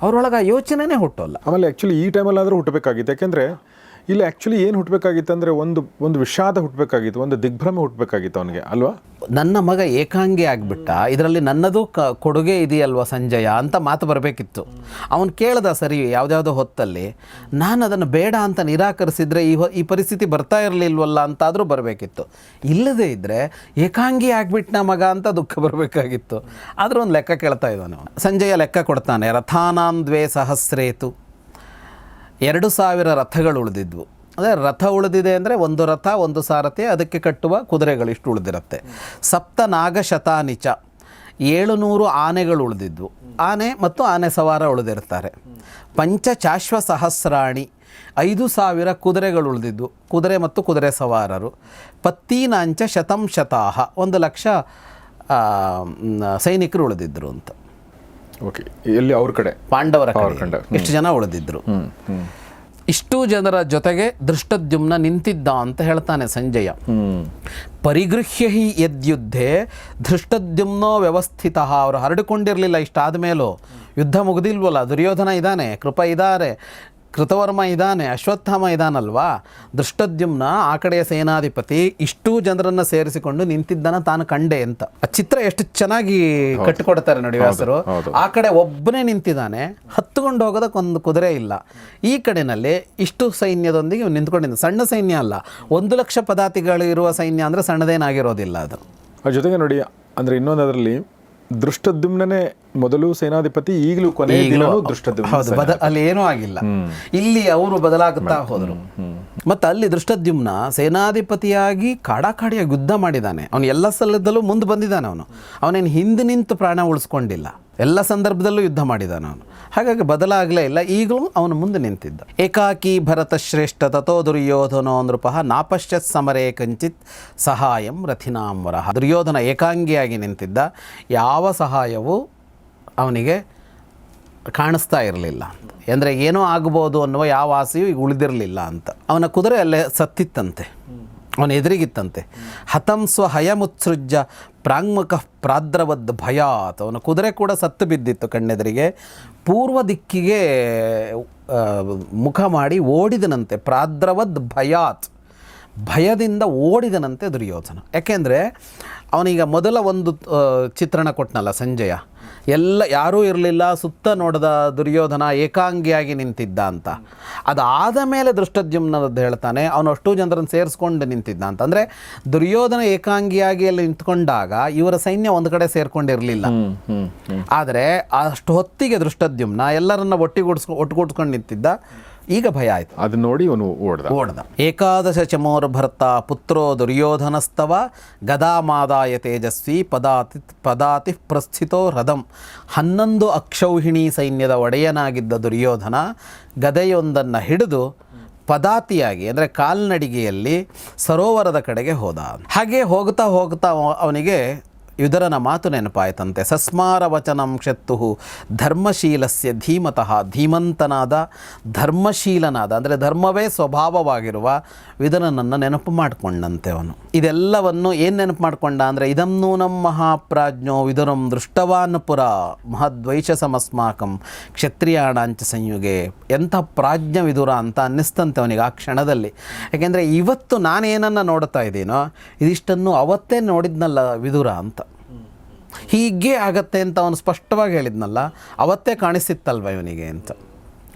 ಅವರೊಳಗೆ ಆ ಯೋಚನೆನೇ ಹುಟ್ಟೋಲ್ಲ. ಆಮೇಲೆ ಆ್ಯಕ್ಚುಲಿ ಈ ಟೈಮಲ್ಲಾದರೂ ಹುಟ್ಟಬೇಕಾಗಿತ್ತು. ಯಾಕೆಂದರೆ ಇಲ್ಲಿ ಆ್ಯಕ್ಚುಲಿ ಏನು ಹುಟ್ಟಬೇಕಾಗಿತ್ತು ಅಂದರೆ ಒಂದು ಒಂದು ವಿಷಾದ ಹುಟ್ಟಬೇಕಾಗಿತ್ತು ಒಂದು ದಿಗ್ಭ್ರಮೆ ಹುಟ್ಟಬೇಕಾಗಿತ್ತು ಅವನಿಗೆ, ಅಲ್ವಾ? ನನ್ನ ಮಗ ಏಕಾಂಗಿ ಆಗಿಬಿಟ್ಟ, ಇದರಲ್ಲಿ ನನ್ನದು ಕ, ಕೊಡುಗೆ ಇದೆಯಲ್ವ ಸಂಜಯ ಅಂತ ಮಾತು ಬರಬೇಕಿತ್ತು. ಅವನು ಕೇಳ್ದ ಸರಿ, ಯಾವುದ್ಯಾವುದೋ ಹೊತ್ತಲ್ಲಿ, ನಾನು ಅದನ್ನು ಬೇಡ ಅಂತ ನಿರಾಕರಿಸಿದರೆ ಈ ಈ ಪರಿಸ್ಥಿತಿ ಬರ್ತಾ ಇರಲಿಲ್ವಲ್ಲ ಅಂತಾದರೂ ಬರಬೇಕಿತ್ತು. ಇಲ್ಲದೇ ಇದ್ದರೆ ಏಕಾಂಗಿ ಆಗಿಬಿಟ್ಟ ಮಗ ಅಂತ ದುಃಖ ಬರಬೇಕಾಗಿತ್ತು. ಆದರೂ ಒಂದು ಲೆಕ್ಕ ಕೇಳ್ತಾ ಇದ್ದಾನೆ ಸಂಜಯ ಲೆಕ್ಕ ಕೊಡ್ತಾನೆ ರಥಾನಾಂದ್ವೇ ಸಹಸ್ರೇತು. ಎರಡು ಸಾವಿರ ರಥಗಳು ಉಳಿದಿದ್ವು. ಅಂದರೆ ರಥ ಉಳಿದಿದೆ ಅಂದರೆ ಒಂದು ರಥ, ಒಂದು ಸಾರಥಿ, ಅದಕ್ಕೆ ಕಟ್ಟುವ ಕುದುರೆಗಳು ಇಷ್ಟು ಉಳಿದಿರುತ್ತೆ. ಸಪ್ತ ನಾಗಶತಾನಿಚ ಏಳುನೂರು ಆನೆಗಳು ಉಳಿದಿದ್ವು. ಆನೆ ಮತ್ತು ಆನೆ ಸವಾರ ಉಳಿದಿರ್ತಾರೆ. ಪಂಚ ಚಾಶ್ವ ಸಹಸ್ರಾಣಿ, ಐದು ಸಾವಿರ ಕುದುರೆಗಳು ಉಳಿದಿದ್ವು. ಕುದುರೆ ಮತ್ತು ಕುದುರೆ ಸವಾರರು. ಪತ್ತೀನಾಂಚ ಶತಂಶತಾಹ ಒಂದು ಲಕ್ಷ ಸೈನಿಕರು ಉಳಿದಿದ್ದರು ಅಂತ. ಓಕೆ ಎಲ್ಲಿ? ಅವ್ರ ಕಡೆ? ಪಾಂಡವರ ಕಡೆ. ಎಷ್ಟು ಜನ ಉಳಿದಿದ್ರು? ಇಷ್ಟು ಜನರ ಜೊತೆಗೆ ದೃಷ್ಟದ್ಯುಮ್ನ ನಿಂತಿದ್ದ ಅಂತ ಹೇಳ್ತಾನೆ ಸಂಜಯ. ಪರಿಗೃಹ್ಯ ಹಿ ಯದ್ಯುದ್ಧೆ ಧೃಷ್ಟದ್ಯುಮ್ನೋ ವ್ಯವಸ್ಥಿತ. ಅವರು ಹರಡಿಕೊಂಡಿರಲಿಲ್ಲ ಇಷ್ಟಾದ ಮೇಲೂ ಯುದ್ಧ ಮುಗಿದಿಲ್ವಲ್ಲ ದುರ್ಯೋಧನ ಇದ್ದಾನೆ ಕೃಪ ಇದ್ದಾರೆ ಕೃತವರ್ಮ ಇದ್ದಾನೆ ಅಶ್ವತ್ಥಾಮ ಇದ್ದಾನಲ್ವಾ ದೃಷ್ಟದ್ಯುಮ್ನ ಆ ಕಡೆಯ ಸೇನಾಧಿಪತಿ ಇಷ್ಟೂ ಜನರನ್ನ ಸೇರಿಸಿಕೊಂಡು ನಿಂತಿದ್ದನ ತಾನು ಕಂಡೆ ಅಂತ. ಆ ಚಿತ್ರ ಎಷ್ಟು ಚೆನ್ನಾಗಿ ಕಟ್ಟಿಕೊಡ್ತಾರೆ ನೋಡಿ ವ್ಯಾಸರು. ಆ ಕಡೆ ಒಬ್ಬನೇ ನಿಂತಿದ್ದಾನೆ ಹತ್ತುಕೊಂಡು ಹೋಗೋದಕ್ಕೊಂದು ಕುದುರೆ ಇಲ್ಲ. ಈ ಕಡೆನಲ್ಲಿ ಇಷ್ಟು ಸೈನ್ಯದೊಂದಿಗೆ ನಿಂತ್ಕೊಂಡಿದ್ದ ಸಣ್ಣ ಸೈನ್ಯ ಅಲ್ಲ ಒಂದು ಲಕ್ಷ ಪದಾತಿಗಳು ಇರುವ ಸೈನ್ಯ ಅಂದರೆ ಸಣ್ಣದೇನಾಗಿರೋದಿಲ್ಲ ಅದು. ಜೊತೆಗೆ ನೋಡಿ ಅಂದರೆ ಇನ್ನೊಂದು ಅದರಲ್ಲಿ ದೃಷ್ಟದ್ಯುಮ್ನೇ ಮೊದಲು ಸೇನಾಧಿಪತಿ ಈಗಲೂ ಕೊನೆ ದಿನನೂ ದೃಷ್ಟದ್ಯುಮ್ನ ಅಲ್ಲಿ ಏನೂ ಆಗಿಲ್ಲ. ಇಲ್ಲಿ ಅವರು ಬದಲಾಗುತ್ತಾ ಹೋದರು. ಮತ್ತು ಅಲ್ಲಿ ದೃಷ್ಟದ್ಯುಮ್ನ ಸೇನಾಧಿಪತಿಯಾಗಿ ಕಾಡಾಕಾಡಿಯಾಗಿ ಯುದ್ಧ ಮಾಡಿದ್ದಾನೆ ಅವನು ಎಲ್ಲ ಸಲದಲ್ಲೂ ಮುಂದೆ ಬಂದಿದ್ದಾನೆ ಅವನು. ಅವನೇನು ಹಿಂದೆ ನಿಂತು ಪ್ರಾಣ ಉಳಿಸ್ಕೊಂಡಿಲ್ಲ. ಎಲ್ಲ ಸಂದರ್ಭದಲ್ಲೂ ಯುದ್ಧ ಮಾಡಿದ್ದಾನೆ ಅವನು. ಹಾಗಾಗಿ ಬದಲಾಗಲೇ ಇಲ್ಲ. ಈಗಲೂ ಅವನು ಮುಂದೆ ನಿಂತಿದ್ದ. ಏಕಾಕಿ ಭರತ ಶ್ರೇಷ್ಠ ತಥೋ ದುರ್ಯೋಧನೋ ನೃಪಃ ನಾಪಶ್ಚತ್ ಸಮರೇ ಕಂಚಿತ್ ಸಹಾಯಂ ರಥಿನಾಂವರ ದುರ್ಯೋಧನ ಏಕಾಂಗಿಯಾಗಿ ನಿಂತಿದ್ದ. ಯಾವ ಸಹಾಯವೂ ಅವನಿಗೆ ಕಾಣಿಸ್ತಾ ಇರಲಿಲ್ಲ ಅಂದರೆ ಏನೋ ಆಗ್ಬೋದು ಅನ್ನುವ ಯಾವ ಆಸೆಯೂ ಈಗ ಉಳಿದಿರಲಿಲ್ಲ ಅಂತ. ಅವನ ಕುದುರೆ ಅಲ್ಲೇ ಸತ್ತಿತ್ತಂತೆ. ಅವನ ಎದುರಿಗಿತ್ತಂತೆ. ಹತಂ ಸ್ವ ಹಯಮುತ್ಸೃಜ್ಯ ಪ್ರಾಂಗ್ಮುಖ ಪ್ರಾದ್ರವದ್ ಭಯಾತ್. ಅವನ ಕುದುರೆ ಕೂಡ ಸತ್ತು ಬಿದ್ದಿತ್ತು ಕಣ್ಣೆದುರಿಗೆ. ಪೂರ್ವ ದಿಕ್ಕಿಗೆ ಮುಖ ಮಾಡಿ ಓಡಿದನಂತೆ. ಪ್ರಾದ್ರವದ್ ಭಯಾತ್. ಭಯದಿಂದ ಓಡಿದನಂತೆ ದುರ್ಯೋಧನ. ಯಾಕೆಂದರೆ ಅವನೀಗ ಮೊದಲ ಒಂದು ಚಿತ್ರಣ ಕೊಟ್ಟನಲ್ಲ ಸಂಜಯ. ಎಲ್ಲ ಯಾರೂ ಇರಲಿಲ್ಲ ಸುತ್ತ ನೋಡಿದ ದುರ್ಯೋಧನ ಏಕಾಂಗಿಯಾಗಿ ನಿಂತಿದ್ದ ಅಂತ. ಅದಾದ ಮೇಲೆ ದೃಷ್ಟದ್ಯುಮ್ನದ್ದು ಹೇಳ್ತಾನೆ ಅವನು ಅಷ್ಟು ಜನರನ್ನು ಸೇರಿಸ್ಕೊಂಡು ನಿಂತಿದ್ದ ಅಂತ. ಅಂದರೆ ದುರ್ಯೋಧನ ಏಕಾಂಗಿಯಾಗಿ ಅಲ್ಲಿ ನಿಂತ್ಕೊಂಡಾಗ ಇವರ ಸೈನ್ಯ ಒಂದು ಕಡೆ ಸೇರ್ಕೊಂಡಿರಲಿಲ್ಲ. ಆದರೆ ಅಷ್ಟು ಹೊತ್ತಿಗೆ ದೃಷ್ಟದ್ಯುಮ್ನ ಎಲ್ಲರನ್ನ ಒಟ್ಟಿಗೂಡಿಸ್ಕೊ ಒಟ್ಟುಗೂಡಿಸ್ಕೊಂಡು ನಿಂತಿದ್ದ ಈಗ ಭಯ ಆಯಿತು. ಅದನ್ನ ನೋಡಿ ಅವನು ಓಡ್ದ. ಓಡ್ದ. ಏಕಾದಶ ಚಮೋರ್ಭರ್ತ ಪುತ್ರೋ ದುರ್ಯೋಧನಸ್ತವ ಗದಾಮಾದಾಯ ತೇಜಸ್ವಿ ಪದಾತಿ ಪದಾತಿ ಪ್ರಸ್ಥಿತೋ ರಥಂ. ಹನ್ನೊಂದು ಅಕ್ಷೌಹಿಣಿ ಸೈನ್ಯದ ಒಡೆಯನಾಗಿದ್ದ ದುರ್ಯೋಧನ ಗದೆಯೊಂದನ್ನು ಹಿಡಿದು ಪದಾತಿಯಾಗಿ ಅಂದರೆ ಕಾಲ್ನಡಿಗೆಯಲ್ಲಿ ಸರೋವರದ ಕಡೆಗೆ ಹೋದ. ಹಾಗೆ ಹೋಗ್ತಾ ಹೋಗ್ತಾ ಅವ- ಅವನಿಗೆ ಯುಧರನ ಮಾತು ನೆನಪಾಯಿತಂತೆ. ಸಸ್ಮಾರ ವಚನಂ ಕ್ಷತ್ತು ಧರ್ಮಶೀಲಸ್ಯ ಧೀಮತಃ ಧೀಮಂತನಾದ ಧರ್ಮಶೀಲನಾದ, ಅಂದರೆ ಧರ್ಮವೇ ಸ್ವಭಾವವಾಗಿರುವ ವಿಧನನನ್ನು ನೆನಪು ಮಾಡಿಕೊಂಡಂತೆ ಅವನು. ಇದೆಲ್ಲವನ್ನು ಏನು ನೆನಪು ಮಾಡಿಕೊಂಡ ಅಂದರೆ, ಇದಂ ನೂನಂ ಮಹಾಪ್ರಾಜ್ಞೋ ವಿದುರಂ ದೃಷ್ಟವಾನ್ ಪುರ ಮಹದ್ವೈಷ ಸಮಸ್ಮಾಕಂ ಕ್ಷತ್ರಿಯಾಣಾಂಚ ಸಂಯುಗೆ ಎಂಥ ಪ್ರಾಜ್ಞ ವಿದುರ ಅಂತ ಅನ್ನಿಸ್ತಂತೆ ಅವನಿಗೆ ಆ ಕ್ಷಣದಲ್ಲಿ. ಯಾಕೆಂದರೆ ಇವತ್ತು ನಾನೇನನ್ನು ನೋಡ್ತಾ ಇದ್ದೀನೋ, ಇದಿಷ್ಟನ್ನು ಅವತ್ತೇ ನೋಡಿದ್ನಲ್ಲ ವಿದುರ ಅಂತ. ಹೀಗೆ ಆಗತ್ತೆ ಅಂತ ಅವನು ಸ್ಪಷ್ಟವಾಗಿ ಹೇಳಿದ್ನಲ್ಲ, ಅವತ್ತೇ ಕಾಣಿಸಿತ್ತಲ್ವ ಇವನಿಗೆ ಅಂತ.